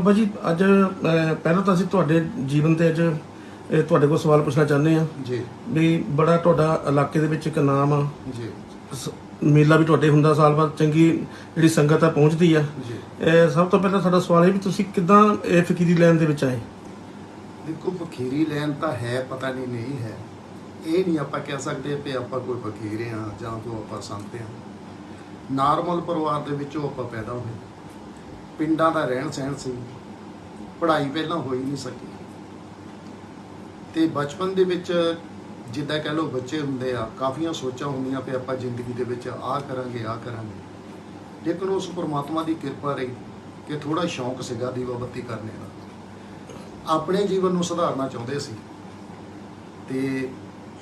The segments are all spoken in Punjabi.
ਬਾਬਾ ਜੀ ਅੱਜ ਪਹਿਲਾਂ ਤਾਂ ਅਸੀਂ ਤੁਹਾਡੇ ਜੀਵਨ ਤੇ ਅੱਜ ਤੁਹਾਡੇ ਕੋਲ ਸਵਾਲ ਪੁੱਛਣਾ ਚਾਹੁੰਦੇ ਆ ਜੀ। ਵੀ ਬੜਾ ਤੁਹਾਡਾ ਇਲਾਕੇ ਦੇ ਵਿੱਚ ਇੱਕ ਨਾਮ ਆ। ਜੀ। ਮੇਲਾ ਵੀ ਤੁਹਾਡੇ ਹੁੰਦਾ ਸਾਲ ਬਾਅਦ ਚੰਗੀ ਜਿਹੜੀ ਸੰਗਤ ਆ ਪਹੁੰਚਦੀ ਆ। ਜੀ। ਇਹ ਸਭ ਤੋਂ ਪਹਿਲਾਂ ਸਾਡਾ ਸਵਾਲ ਇਹ ਵੀ ਤੁਸੀਂ ਕਿਦਾਂ ਇਹ ਫਕੀਰੀ ਲੈਣ ਦੇ ਵਿੱਚ ਆਏ? ਦੇਖੋ ਫਕੀਰੀ ਲੈਣ ਤਾਂ ਹੈ ਪਤਾ ਨਹੀਂ ਨਹੀਂ ਹੈ। ਇਹ ਨਹੀਂ ਆਪਾਂ ਕਹਿ ਸਕਦੇ ਕਿ ਆਪਾਂ ਕੋਈ ਫਕੀਰ ਆ ਜਾਂ ਕੋਈ ਆਪਾਂ ਸੰਤ ਆ ਨਾਰਮਲ ਪਰਿਵਾਰ ਦੇ ਵਿੱਚੋਂ ਆਪਾਂ ਪੈਦਾ ਹੋਏ। ਪਿੰਡਾਂ ਦਾ ਰਹਿਣ ਸਹਿਣ ਸੀ। ਪੜ੍ਹਾਈ ਪਹਿਲਾਂ ਹੋ ਹੀ ਨਹੀਂ ਸਕੀ। ਤੇ ਬਚਪਨ ਦੇ ਵਿੱਚ ਜਿੱਦਾਂ ਕਹਿ ਲਓ ਬੱਚੇ ਹੁੰਦੇ ਆ, ਕਾਫੀਆਂ ਸੋਚਾਂ ਹੁੰਦੀਆਂ ਕਿ ਆਪਾਂ ਜ਼ਿੰਦਗੀ ਦੇ ਵਿੱਚ ਆਹ ਕਰਾਂਗੇ ਆਹ ਕਰਾਂਗੇ। ਲੇਕਿਨ ਉਸ ਪਰਮਾਤਮਾ ਦੀ ਕਿਰਪਾ ਰਹੀ ਕਿ ਥੋੜਾ ਸ਼ੌਂਕ ਸੀਗਾ ਦੀਵਾ ਬੱਤੀ ਕਰਨੇ ਦਾ। ਆਪਣੇ ਜੀਵਨ ਨੂੰ ਸੁਧਾਰਨਾ ਚਾਹੁੰਦੇ ਸੀ। ਤੇ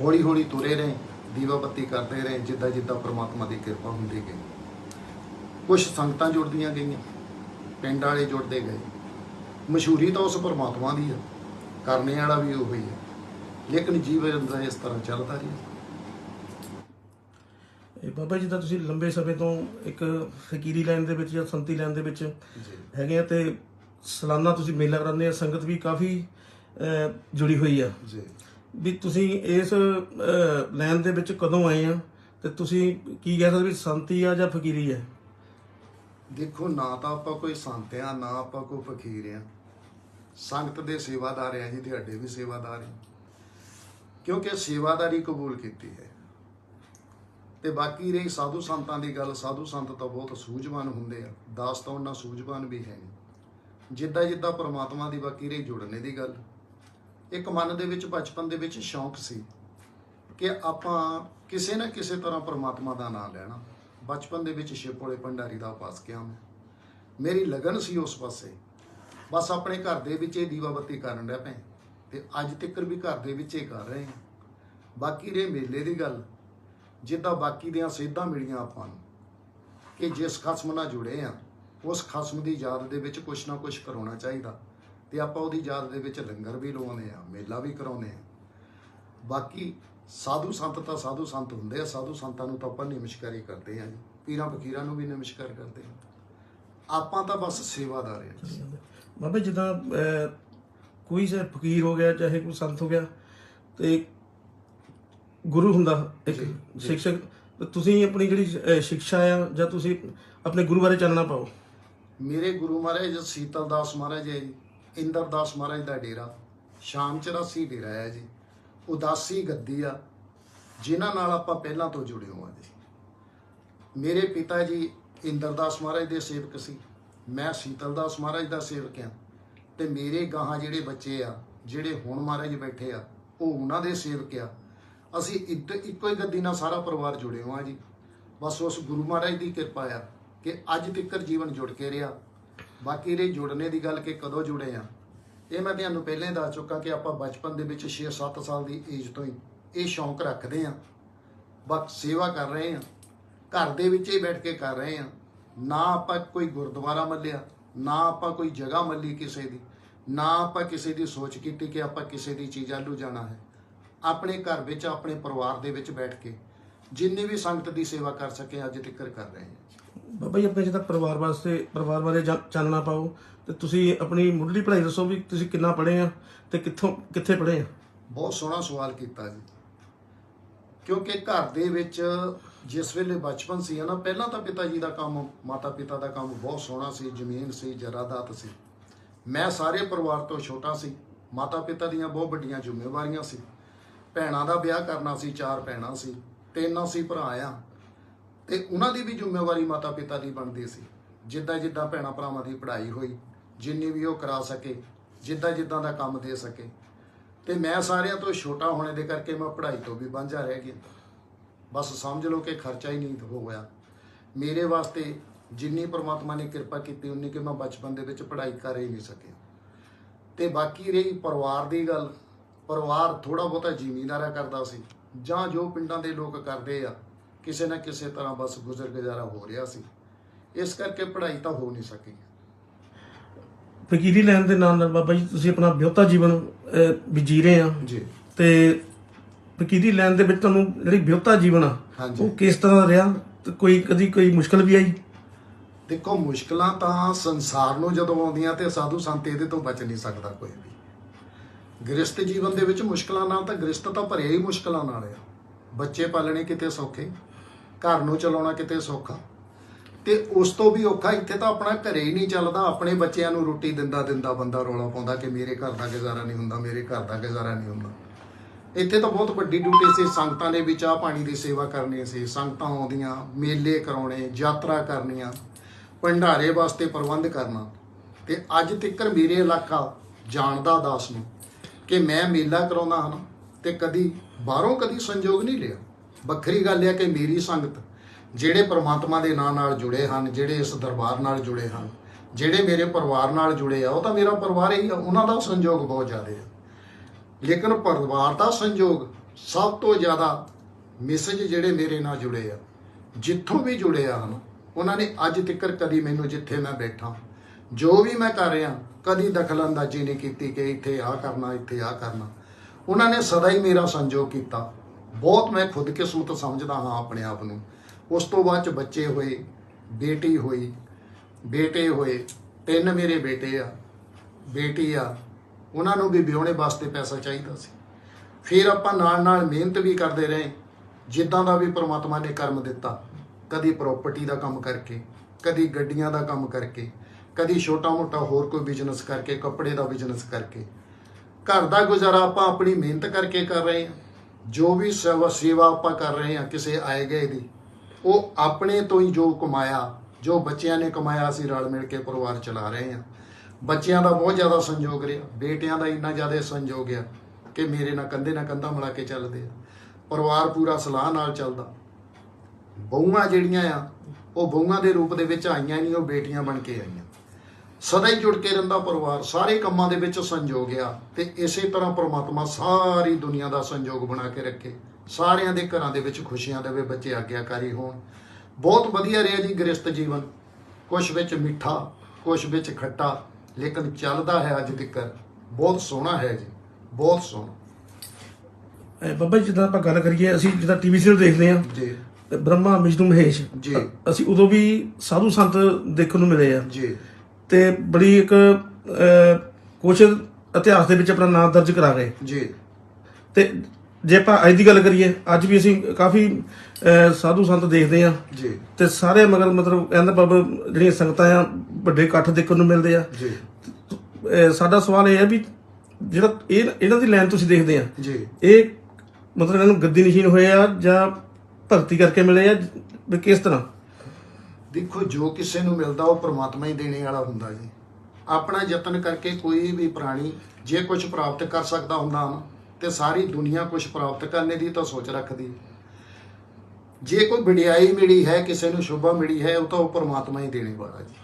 ਹੌਲੀ ਹੌਲੀ ਤੁਰੇ ਰਹੇ ਦੀਵਾ ਬੱਤੀ ਕਰਦੇ ਰਹੇ ਜਿੱਦਾਂ ਜਿੱਦਾਂ ਪਰਮਾਤਮਾ ਦੀ ਕਿਰਪਾ ਹੁੰਦੀ ਗਈ। ਕੁਝ ਸੰਗਤਾਂ ਜੁੜਦੀਆਂ ਗਈਆਂ। ਪਿੰਡ ਵਾਲੇ ਜੁੜਦੇ ਗਏ। ਮਸ਼ਹੂਰੀ ਤਾਂ ਉਸ ਪ੍ਰਮਾਤਮਾ ਦੀ ਆ ਕਰਨੇ ਵਾਲਾ ਵੀ ਉਹ ਹੀ ਹੈ ਲੇਕਿਨ ਜੀਵਨ ਦਾ ਇਸ ਤਰ੍ਹਾਂ ਚੱਲਦਾ ਰਿਹਾ ਇਹ ਬਾਬਾ ਜੀ ਦਾ ਤੁਸੀਂ ਲੰਬੇ ਸਮੇਂ ਤੋਂ ਇੱਕ ਫਕੀਰੀ ਲੈਣ ਦੇ ਵਿੱਚ ਜਾਂ ਸੰਤੀ ਲੈਣ ਦੇ ਵਿੱਚ ਹੈਗੇ ਆ ਤੇ ਸਾਲਾਨਾ ਤੁਸੀਂ ਮੇਲਾ ਕਰਾਉਂਦੇ ਆ ਸੰਗਤ ਵੀ ਕਾਫੀ ਜੁੜੀ ਹੋਈ ਆ। ਜੀ। ਵੀ ਤੁਸੀਂ ਇਸ ਲਾਈਨ ਦੇ ਵਿੱਚ ਕਦੋਂ ਆਏ ਆ ਤੇ ਤੁਸੀਂ ਕੀ ਕਹਿ ਸਕਦੇ ਵੀ ਸੰਤੀ ਆ ਜਾਂ ਫਕੀਰੀ ਆ? ਦੇਖੋ, ਨਾ ਤਾਂ ਆਪਾਂ ਕੋਈ ਸੰਤ ਆ, ਨਾ ਆਪਾਂ ਕੋਈ ਫਕੀਰ ਆ। ਸੰਗਤ ਦੇ ਸੇਵਾਦਾਰ ਆ ਜੀ, ਤੁਹਾਡੇ ਵੀ ਸੇਵਾਦਾਰ ਆ। ਕਿਉਂਕਿ ਸੇਵਾਦਾਰੀ ਕਬੂਲ ਕੀਤੀ ਹੈ। ਤੇ ਬਾਕੀ ਰਹੀ ਸਾਧੂ ਸੰਤਾਂ ਦੀ ਗੱਲ, ਸਾਧੂ ਸੰਤ ਤਾਂ ਬਹੁਤ ਸੂਝਵਾਨ ਹੁੰਦੇ ਆ। ਦਾਸ ਤਾਂ ਉਹਨਾਂ ਸੂਝਵਾਨ ਵੀ ਹੈ ਨਹੀਂ। ਜਿੱਦਾਂ ਜਿੱਦਾਂ ਪ੍ਰਮਾਤਮਾ ਦੀ ਬਾਕੀ ਰਹੀ ਜੁੜਨੇ ਦੀ ਗੱਲ। ਇੱਕ ਮਨ ਦੇ ਵਿੱਚ, ਬਚਪਨ ਦੇ ਵਿੱਚ ਸ਼ੌਂਕ ਸੀ ਕਿ ਆਪਾਂ ਕਿਸੇ ਨਾ ਕਿਸੇ ਤਰ੍ਹਾਂ ਪ੍ਰਮਾਤਮਾ ਦਾ ਨਾਮ ਲੈਣਾ। ਬਚਪਨ ਦੇ ਵਿੱਚ ਸ਼ਿਵਪੋਲੇ ਭੰਡਾਰੀ ਦਾ ਪਾਸ ਗਿਆ ਮੈਂ। ਮੇਰੀ ਲਗਨ ਸੀ ਉਸ ਪਾਸੇ। ਬਸ ਆਪਣੇ ਘਰ ਦੇ ਵਿੱਚ ਇਹ ਦੀਵਾ ਬੱਤੀ ਕਰਨ ਰਿਹਾ ਪਏ ਤੇ ਅੱਜ ਤੱਕ ਵੀ ਘਰ ਦੇ ਵਿੱਚ ਹੀ ਕਰ ਰਹੇ ਹਾਂ। ਬਾਕੀ ਰਹੇ ਮੇਲੇ ਦੀ ਗੱਲ। ਜਿੱਦਾਂ ਬਾਕੀ ਦੀਆਂ ਸੇਧਾਂ ਮਿਲੀਆਂ ਆਪਾਂ ਨੂੰ। ਕਿ ਜਿਸ ਖਸਮ ਨਾਲ ਜੁੜੇ ਆ ਉਸ ਖਸਮ ਦੀ ਯਾਦ ਦੇ ਵਿੱਚ ਕੁਛ ਨਾ ਕੁਛ ਕਰਾਉਣਾ ਚਾਹੀਦਾ। ਤੇ ਆਪਾਂ ਉਹਦੀ ਯਾਦ ਦੇ ਵਿੱਚ ਲੰਗਰ ਵੀ ਲਵਾਉਂਦੇ ਆ ਮੇਲਾ ਵੀ ਕਰਾਉਂਦੇ ਆ ਬਾਕੀ ਸਾਧੂ ਸੰਤ ਤਾਂ ਸਾਧੂ ਸੰਤ ਹੁੰਦੇ ਆ ਸਾਧੂ ਸੰਤਾਂ ਨੂੰ ਤਾਂ ਆਪਾਂ ਨਮਸਕਾਰੀ ਕਰਦੇ ਆ ਜੀ। ਪੀਰਾਂ ਫਕੀਰਾਂ ਨੂੰ ਵੀ ਨਮਸਕਾਰ ਕਰਦੇ ਆ ਆਪਾਂ ਤਾਂ ਬਸ ਸੇਵਾਦਾਰ ਆ ਜੀ। ਬਾਬਾ ਜਿੱਦਾਂ ਕੋਈ ਸੇ ਫਕੀਰ ਹੋ ਗਿਆ ਚਾਹੇ ਕੋਈ ਸੰਤ ਹੋ ਗਿਆ ਤੇ ਗੁਰੂ ਹੁੰਦਾ ਇੱਕ ਜੀ, ਜੀ। ਤੇ ਤੁਸੀਂ ਆਪਣੀ ਜਿਹੜੀ ਸਿੱਖਿਆ ਆ ਜਾਂ ਤੁਸੀਂ ਆਪਣੇ ਗੁਰੂ ਬਾਰੇ ਚਾਨਣਾ ਪਾਓ? ਮੇਰੇ ਗੁਰੂ ਮਹਾਰਾਜ ਸੀਤਲ ਦਾਸ ਮਹਾਰਾਜ ਹੈ ਜੀ ਇੰਦਰ ਦਾਸ ਮਹਾਰਾਜ ਦਾ ਡੇਰਾ ਸ਼ਾਮ 84 ਡੇਰਾ ਹੈ ਜੀ। ਉਦਾਸੀ ਗੱਦੀ ਆ, ਜਿਨ੍ਹਾਂ ਨਾਲ ਆਪਾਂ ਪਹਿਲਾਂ ਤੋਂ ਜੁੜੇ ਹੋਏ ਹਾਂ ਜੀ ਮੇਰੇ ਪਿਤਾ ਜੀ ਇੰਦਰਦਾਸ ਮਹਾਰਾਜ ਦੇ ਸੇਵਕ ਸੀ, ਮੈਂ ਸੀਤਲਦਾਸ ਮਹਾਰਾਜ ਦਾ ਸੇਵਕ ਹਾਂ, ਤੇ ਮੇਰੇ ਗਾਹਾਂ ਜਿਹੜੇ ਬੱਚੇ ਆ, ਜਿਹੜੇ ਹੁਣ ਮਹਾਰਾਜ ਬੈਠੇ ਆ, ਉਹ ਉਹਨਾਂ ਦੇ ਸੇਵਕ ਆ। ਅਸੀਂ ਇੱਦ- ਇੱਕੋ ਹੀ ਗੱਦੀ ਨਾਲ ਸਾਰਾ ਪਰਿਵਾਰ ਜੁੜੇ ਹੋਏ ਹਾਂ ਜੀ। ਬਸ ਉਸ ਗੁਰੂ ਮਹਾਰਾਜ ਦੀ ਕਿਰਪਾ ਆ ਕਿ ਅੱਜ ਤੱਕ ਜੀਵਨ ਜੁੜ ਕੇ ਰਿਹਾ। ਬਾਕੀ ਇਹ ਜੁੜਨੇ ਦੀ ਗੱਲ ਕਿ ਕਦੋਂ ਜੁੜੇ ਆ ਇਹ ਮੈਂ ਤੁਹਾਨੂੰ ਪਹਿਲਾਂ ਹੀ ਦੱਸ ਚੁੱਕਾ ਕਿ ਆਪਾਂ ਬਚਪਨ ਦੇ ਵਿੱਚ 6-7 ਸਾਲ ਦੀ ਏਜ ਤੋਂ ਹੀ ਇਹ ਸ਼ੌਂਕ ਰੱਖਦੇ ਆ ਬਸ ਸੇਵਾ ਕਰ ਰਹੇ ਆ ਘਰ ਦੇ ਵਿੱਚ ਹੀ ਬੈਠ ਕੇ ਕਰ ਰਹੇ ਆ ਨਾ ਆਪਾਂ ਕੋਈ ਗੁਰਦੁਆਰਾ ਮੱਲਿਆ, ਨਾ ਆਪਾਂ ਕੋਈ ਜਗ੍ਹਾ ਮੱਲੀ ਕਿਸੇ ਦੀ, ਨਾ ਆਪਾਂ ਕਿਸੇ ਦੀ ਸੋਚ ਕੀਤੀ ਕਿ ਆਪਾਂ ਕਿਸੇ ਦੀ ਚੀਜ਼ ਆਲੂ ਜਾਣਾ ਹੈ। ਆਪਣੇ ਘਰ ਵਿੱਚ, ਆਪਣੇ ਪਰਿਵਾਰ ਦੇ ਵਿੱਚ ਬੈਠ ਕੇ ਜਿੰਨੀ ਵੀ ਸੰਗਤ ਦੀ ਸੇਵਾ ਕਰ ਸਕੇ, ਅੱਜ ਤੱਕ ਕਰ ਰਹੇ ਹਾਂ। ਬਾਬਾ ਜੀ, ਆਪਣੇ ਜਿਹਦਾ ਪਰਿਵਾਰ ਵਾਸਤੇ, ਪਰਿਵਾਰ ਬਾਰੇ ਜਾ- ਚਾਨਣਾ ਪਾਓ। ਤੇ ਤੁਸੀਂ ਆਪਣੀ ਮੁੱਢਲੀ ਪੜ੍ਹਾਈ ਦੱਸੋ ਵੀ ਤੁਸੀਂ ਕਿੰਨਾ ਪੜ੍ਹੇ ਆ ਤੇ ਕਿੱਥੋਂ, ਕਿੱਥੇ ਪੜ੍ਹੇ ਆ? ਬਹੁਤ ਸੋਹਣਾ ਸਵਾਲ ਕੀਤਾ ਜੀ। ਕਿਉਂਕਿ ਘਰ ਦੇ ਵਿੱਚ ਜਿਸ ਵੇਲੇ ਬਚਪਨ ਸੀ ਨਾ, ਪਹਿਲਾਂ ਤਾਂ ਪਿਤਾ ਜੀ ਦਾ ਕੰਮ ਮਾਤਾ ਪਿਤਾ ਦਾ ਕੰਮ ਬਹੁਤ ਸੋਹਣਾ ਸੀ, ਜ਼ਮੀਨ ਸੀ ਜਰਾਦਾਤ ਸੀ। ਮੈਂ ਸਾਰੇ ਪਰਿਵਾਰ ਤੋਂ ਛੋਟਾ ਸੀ। ਮਾਤਾ ਪਿਤਾ ਦੀਆਂ ਬਹੁਤ ਵੱਡੀਆਂ ਜ਼ਿੰਮੇਵਾਰੀਆਂ ਸੀ। ਭੈਣਾਂ ਦਾ ਵਿਆਹ ਕਰਨਾ ਸੀ, ਚਾਰ ਭੈਣਾਂ ਸੀ, ਤਿੰਨ ਅਸੀਂ ਭਰਾ ਆ। ਤੇ ਉਹਨਾਂ ਦੀ ਵੀ ਜ਼ਿੰਮੇਵਾਰੀ ਮਾਤਾ ਪਿਤਾ ਦੀ ਬਣਦੀ ਸੀ। ਜਿੱਦਾਂ ਜਿੱਦਾਂ ਭੈਣਾਂ ਭਰਾਵਾਂ ਦੀ ਪੜ੍ਹਾਈ ਹੋਈ ਜਿੰਨੀ ਵੀ ਉਹ ਕਰਾ ਸਕੇ, ਜਿੱਦਾਂ ਜਿੱਦਾਂ ਦਾ ਕੰਮ ਦੇ ਸਕੇ। ਤੇ ਮੈਂ ਸਾਰਿਆਂ ਤੋਂ ਛੋਟਾ ਹੋਣੇ ਦੇ ਕਰਕੇ ਮੈਂ ਪੜ੍ਹਾਈ ਤੋਂ ਵੀ ਵਾਂਝਾ ਰਹਿ ਗਿਆ। ਬਸ ਸਮਝ ਲਓ ਕਿ ਖਰਚਾ ਹੀ ਨਹੀਂ ਹੋ ਗਿਆ ਮੇਰੇ ਵਾਸਤੇ ਜਿੰਨੀ ਪ੍ਰਮਾਤਮਾ ਨੇ ਕਿਰਪਾ ਕੀਤੀ, ਉਨੀ ਕਿ ਮੈਂ ਬਚਪਨ ਦੇ ਵਿੱਚ ਪੜ੍ਹਾਈ ਕਰ ਹੀ ਨਹੀਂ ਸਕਿਆ। ਤੇ ਬਾਕੀ ਰਹੀ ਪਰਿਵਾਰ ਦੀ ਗੱਲ। ਪਰਿਵਾਰ ਥੋੜਾ ਬਹੁਤਾ ਜ਼ਿਮੀਂਦਾਰਾ ਕਰਦਾ ਸੀ। ਜਾਂ ਜੋ ਪਿੰਡਾਂ ਦੇ ਲੋਕ ਕਰਦੇ ਆ, ਕਿਸੇ ਨਾ ਕਿਸੇ ਤਰ੍ਹਾਂ ਬਸ ਗੁਜ਼ਰ ਗੁਜ਼ਾਰਾ ਹੋ ਰਿਹਾ ਸੀ। ਇਸ ਕਰਕੇ ਪੜ੍ਹਾਈ ਤਾਂ ਹੋ ਨਹੀਂ ਸਕੀ। ਫਕੀਰੀ ਲੈਣ ਦੇ ਨਾਲ ਨਾਲ ਬਾਬਾ ਜੀ ਤੁਸੀਂ ਆਪਣਾ ਵਿਅਹਤਾ ਜੀਵਨ ਅਹ, ਵੀ ਜੀ ਰਹੇ ਆ। ਜੀ। ਤੇ ਫਕੀਰੀ ਲੈਣ ਦੇ ਵਿੱਚ ਤੁਹਾਨੂੰ ਜਿਹੜੀ ਵਿਅਹਤਾ ਜੀਵਨ ਆ ਹਾਂਜੀ। ਉਹ ਕਿਸ ਤਰ੍ਹਾਂ ਦਾ ਰਿਹਾ? ਤੇ ਕੋਈ ਕਦੀ ਕੋਈ ਮੁਸ਼ਕਲ ਵੀ ਆਈ? ਦੇਖੋ ਮੁਸ਼ਕਲਾਂ ਤਾਂ ਸੰਸਾਰ ਨੂੰ ਜਦੋਂ ਆਉਂਦੀਆਂ ਤੇ ਸਾਧੂ ਸੰਤ ਇਹਦੇ ਤੋਂ ਬਚ ਨਹੀਂ ਸਕਦਾ ਕੋਈ ਵੀ। ਗ੍ਰਸਤ ਜੀਵਨ ਦੇ ਵਿੱਚ ਮੁਸ਼ਕਲਾਂ ਨਾਲ ਤਾਂ ਗ੍ਰਸਤ ਤਾਂ ਭਰਿਆ ਹੀ ਮੁਸ਼ਕਲਾਂ ਨਾਲ ਆ। ਬੱਚੇ ਪਾਲਣੇ ਕਿਤੇ ਸੌਖੇ ਘਰ ਨੂੰ ਚਲਾਉਣਾ ਕਿਤੇ ਸੌਖਾ। ਤੇ ਉਸ ਤੋਂ ਵੀ ਔਖਾ ਇੱਥੇ ਤਾਂ ਆਪਣਾ ਘਰੇ ਹੀ ਨਹੀਂ ਚੱਲਦਾ, ਆਪਣੇ ਬੱਚਿਆਂ ਨੂੰ ਰੋਟੀ ਦਿੰਦਾ ਦਿੰਦਾ ਬੰਦਾ ਰੌਲਾ ਪਾਉਂਦਾ ਕਿ ਮੇਰੇ ਘਰ ਦਾ ਗੁਜ਼ਾਰਾ ਨਹੀਂ ਹੁੰਦਾ, ਮੇਰੇ ਘਰ ਦਾ ਗੁਜ਼ਾਰਾ ਨਹੀਂ ਹੁੰਦਾ। ਇੱਥੇ ਤਾਂ ਬਹੁਤ ਵੱਡੀ ਡਿਊਟੀ ਸੀ, ਸੰਗਤਾਂ ਦੇ ਵਿੱਚ ਚਾਹ ਪਾਣੀ ਦੀ ਸੇਵਾ ਕਰਨੀ ਸੀ, ਸੰਗਤਾਂ ਆਉਂਦੀਆਂ, ਮੇਲੇ ਕਰਾਉਣੇ, ਯਾਤਰਾ ਕਰਨੀਆਂ, ਭੰਡਾਰੇ ਵਾਸਤੇ ਪ੍ਰਬੰਧ ਕਰਨਾ। ਤੇ ਅੱਜ ਤੱਕ ਮੇਰੇ ਇਲਾਕਾ ਜਾਣਦਾ ਦਾਸ ਨੂੰ ਕਿ ਮੈਂ ਮੇਲਾ ਕਰਾਉਂਦਾ ਹਾਂ ਤੇ ਕਦੀ ਬਾਹਰੋਂ ਕਦੀ ਸੰਯੋਗ ਨਹੀਂ ਲਿਆ। ਵੱਖਰੀ ਗੱਲ ਹੈ ਕਿ ਮੇਰੀ ਸੰਗਤ ਜਿਹੜੇ ਪ੍ਰਮਾਤਮਾ ਦੇ ਨਾਂ ਨਾਲ ਜੁੜੇ ਹਨ, ਜਿਹੜੇ ਇਸ ਦਰਬਾਰ ਨਾਲ ਜੁੜੇ ਹਨ, ਜਿਹੜੇ ਮੇਰੇ ਪਰਿਵਾਰ ਨਾਲ ਜੁੜੇ ਆ, ਉਹ ਤਾਂ ਮੇਰਾ ਪਰਿਵਾਰ ਹੀ ਆ, ਉਹਨਾਂ ਦਾ ਸੰਯੋਗ ਬਹੁਤ ਜ਼ਿਆਦਾ ਹੈ ਲੇਕਿਨ ਪਰਿਵਾਰ ਦਾ ਸੰਯੋਗ ਸਭ ਤੋਂ ਜ਼ਿਆਦਾ ਮੈਸੇਜ ਜਿਹੜੇ ਮੇਰੇ ਨਾਲ ਜੁੜੇ ਆ, ਜਿੱਥੋਂ ਵੀ ਜੁੜੇ ਆ ਹਨ, ਉਹਨਾਂ ਨੇ ਅੱਜ ਤੱਕ ਕਦੀ ਮੈਨੂੰ ਜਿੱਥੇ ਮੈਂ ਬੈਠਾ, ਜੋ ਵੀ ਮੈਂ ਕਰ ਰਿਹਾ, ਕਦੀ ਦਖਲਅੰਦਾਜ਼ੀ ਨਹੀਂ ਕੀਤੀ ਕਿ ਇੱਥੇ ਆ ਕਰਨਾ, ਇੱਥੇ ਆ ਕਰਨਾ। ਉਹਨਾਂ ਨੇ ਸਦਾ ਹੀ ਮੇਰਾ ਸੰਯੋਗ ਕੀਤਾ। ਬਹੁਤ ਮੈਂ ਖੁਦ ਕਿਸਮਤ ਸਮਝਦਾ ਹਾਂ ਆਪਣੇ ਆਪ ਨੂੰ। ਉਸ ਤੋਂ ਬਾਅਦ ਚ ਬੱਚੇ ਹੋਏ, ਬੇਟੀ ਹੋਈ, ਬੇਟੇ ਹੋਏ, ਤਿੰਨ ਮੇਰੇ ਬੇਟੇ ਆ, ਬੇਟੀ ਆ, ਉਹਨਾਂ ਨੂੰ ਵੀ ਵਿਆਹੁਣੇ ਵਾਸਤੇ ਪੈਸਾ ਚਾਹੀਦਾ ਸੀ। ਫਿਰ ਆਪਾਂ ਨਾਲ ਨਾਲ ਮਿਹਨਤ ਵੀ ਕਰਦੇ ਰਹੇ, ਜਿੱਦਾਂ ਦਾ ਵੀ ਪ੍ਰਮਾਤਮਾ ਨੇ ਕਰਮ ਦਿੱਤਾ, ਕਦੀ ਪ੍ਰਾਪਰਟੀ ਦਾ ਕੰਮ ਕਰਕੇ, ਕਦੀ ਗੱਡੀਆਂ ਦਾ ਕੰਮ ਕਰਕੇ, ਕਦੀ ਛੋਟਾ-ਮੋਟਾ ਹੋਰ ਕੋਈ ਬਿਜ਼ਨਸ ਕਰਕੇ, ਕੱਪੜੇ ਦਾ ਬਿਜ਼ਨਸ ਕਰਕੇ। ਘਰ ਦਾ ਗੁਜ਼ਾਰਾ ਆਪਾਂ ਆਪਣੀ ਮਿਹਨਤ ਕਰਕੇ ਕਰ ਰਹੇ ਹਾਂ। ਜੋ ਵੀ ਸੇਵਾ ਸੇਵਾ ਆਪਾਂ ਕਰ ਰਹੇ ਹਾਂ, ਕਿਸੇ ਆਏ ਗਏ ਦੀ ਉਹ ਆਪਣੇ ਤੋਂ ਹੀ ਜੋ ਕਮਾਇਆ, ਜੋ ਬੱਚਿਆਂ ਨੇ ਕਮਾਇਆ, ਅਸੀਂ ਰਲ ਮਿਲ ਕੇ ਪਰਿਵਾਰ ਚਲਾ ਰਹੇ ਹਾਂ। ਬੱਚਿਆਂ ਦਾ ਬਹੁਤ ਜ਼ਿਆਦਾ ਸੰਯੋਗ ਰਿਹਾ, ਬੇਟਿਆਂ ਦਾ ਇੰਨਾ ਜ਼ਿਆਦਾ ਸੰਯੋਗ ਆ ਕਿ ਮੇਰੇ ਨਾਲ ਕੰਧੇ ਨਾਲ ਕੰਧਾ ਮਿਲਾ ਕੇ ਚੱਲਦੇ ਆ। ਪਰਿਵਾਰ ਪੂਰਾ ਸਲਾਹ ਨਾਲ ਚੱਲਦਾ। ਬਹੂਆਂ ਜਿਹੜੀਆਂ ਆ, ਉਹ ਬਹੂਆਂ ਦੇ ਰੂਪ ਦੇ ਵਿੱਚ ਆਈਆਂ ਨਹੀਂ, ਉਹ ਬੇਟੀਆਂ ਬਣ ਕੇ ਆਈਆਂ। ਸਦਾ ਹੀ ਜੁੜ ਕੇ ਰਹਿੰਦਾ ਪਰਿਵਾਰ, ਸਾਰੇ ਕੰਮਾਂ ਦੇ ਵਿੱਚ ਸੰਯੋਗ ਆ ਤੇ ਇਸੇ ਤਰ੍ਹਾਂ ਪ੍ਰਮਾਤਮਾ ਸਾਰੀ ਦੁਨੀਆ ਦਾ ਸੰਯੋਗ ਬਣਾ ਕੇ ਰੱਖੇ। ਸਾਰਿਆਂ ਦੇ ਘਰਾਂ ਦੇ ਵਿੱਚ ਖੁਸ਼ੀਆਂ ਦੇਵੇ ਬੱਚੇ ਆਗਿਆਕਾਰੀ ਹੋਣ। ਬਹੁਤ ਵਧੀਆ ਰਿਹਾ ਜੀ ਗ੍ਰਸਤ ਜੀਵਨ। ਕੁਛ ਵਿੱਚ ਮਿੱਠਾ ਕੁਛ ਵਿੱਚ ਖੱਟਾ ਲੇਕਿਨ ਚੱਲਦਾ ਹੈ ਅੱਜ ਤੱਕ। ਬਹੁਤ ਸੋਹਣਾ ਹੈ ਜੀ। ਬਹੁਤ ਸੋਹਣਾ। ਬਾਬਾ ਜੀ ਜਿੱਦਾਂ ਆਪਾਂ ਗੱਲ ਕਰੀਏ ਅਸੀਂ ਜਿੱਦਾਂ ਟੀਵੀ ਸੀਰੀਅਲ ਦੇਖਦੇ ਆ ਜੀ। ਬ੍ਰਹਮਾ ਵਿਸ਼ਨੂੰ ਮਹੇਸ਼ ਜੀ। ਅਸੀਂ ਉਦੋਂ ਵੀ ਸਾਧੂ ਸੰਤ ਦੇਖਣ ਨੂੰ ਮਿਲੇ ਆ। ਜੀ। ਤੇ ਬੜੀ ਇੱਕ ਕੁਛ ਇਤਿਹਾਸ ਦੇ ਵਿੱਚ ਆਪਣਾ ਨਾਮ ਦਰਜ ਕਰਾ ਗਏ ਜੀ। ਤੇ ਜੇ ਆਪਾਂ ਅੱਜ ਦੀ ਗੱਲ ਕਰੀਏ ਅੱਜ ਵੀ ਅਸੀਂ ਕਾਫੀ ਅਹ, ਸਾਧੂ ਸੰਤ ਦੇਖਦੇ ਆ ਜੀ। ਤੇ ਸਾਰੇ ਮਗਰ ਮਤਲਬ ਕਹਿੰਦਾ ਬਾਬਾ ਜਿਹੜੀਆਂ ਸੰਗਤਾਂ ਆ ਵੱਡੇ ਇਕੱਠ ਦੇਖਣ ਨੂੰ ਮਿਲਦੇ ਆ। ਜੀ। ਅਹ, ਸਾਡਾ ਸਵਾਲ ਇਹ ਹੈ ਵੀ ਜਿਹੜਾ ਇਹ ਇਹਨਾਂ ਦੀ ਲਾਈਨ ਤੁਸੀਂ ਦੇਖਦੇ ਆ ਜੀ। ਇਹ ਮਤਲਬ ਇਹਨਾਂ ਨੂੰ ਗੱਦੀ ਨਸ਼ੀਨ ਹੋਏ ਆ ਜਾਂ ਭਗਤੀ ਕਰਕੇ ਮਿਲੇ ਆ ਵੀ ਕਿਸ ਤਰ੍ਹਾਂ? ਦੇਖੋ ਜੋ ਕਿਸੇ ਨੂੰ ਮਿਲਦਾ ਉਹ ਪ੍ਰਮਾਤਮਾ ਹੀ ਦੇਣੇ ਵਾਲਾ ਹੁੰਦਾ ਜੀ। ਆਪਣਾ ਯਤਨ ਕਰਕੇ ਕੋਈ ਵੀ ਪ੍ਰਾਣੀ ਜੇ ਕੁਝ ਪ੍ਰਾਪਤ ਕਰ ਸਕਦਾ ਹੁੰਦਾ ਨਾ ਤੇ ਸਾਰੀ ਦੁਨੀਆ ਕੁਝ ਪ੍ਰਾਪਤ ਕਰਨੇ ਦੀ ਤਾਂ ਸੋਚ ਰੱਖਦੀ। ਜੇ ਕੋਈ ਵਡਿਆਈ ਮਿਲੀ ਹੈ, ਕਿਸੇ ਨੂੰ ਸ਼ੋਭਾ ਮਿਲੀ ਹੈ, ਉਹ ਤਾਂ ਉਹ ਪਰਮਾਤਮਾ ਹੀ ਦੇਣੇ ਵਾਲਾ ਜੀ।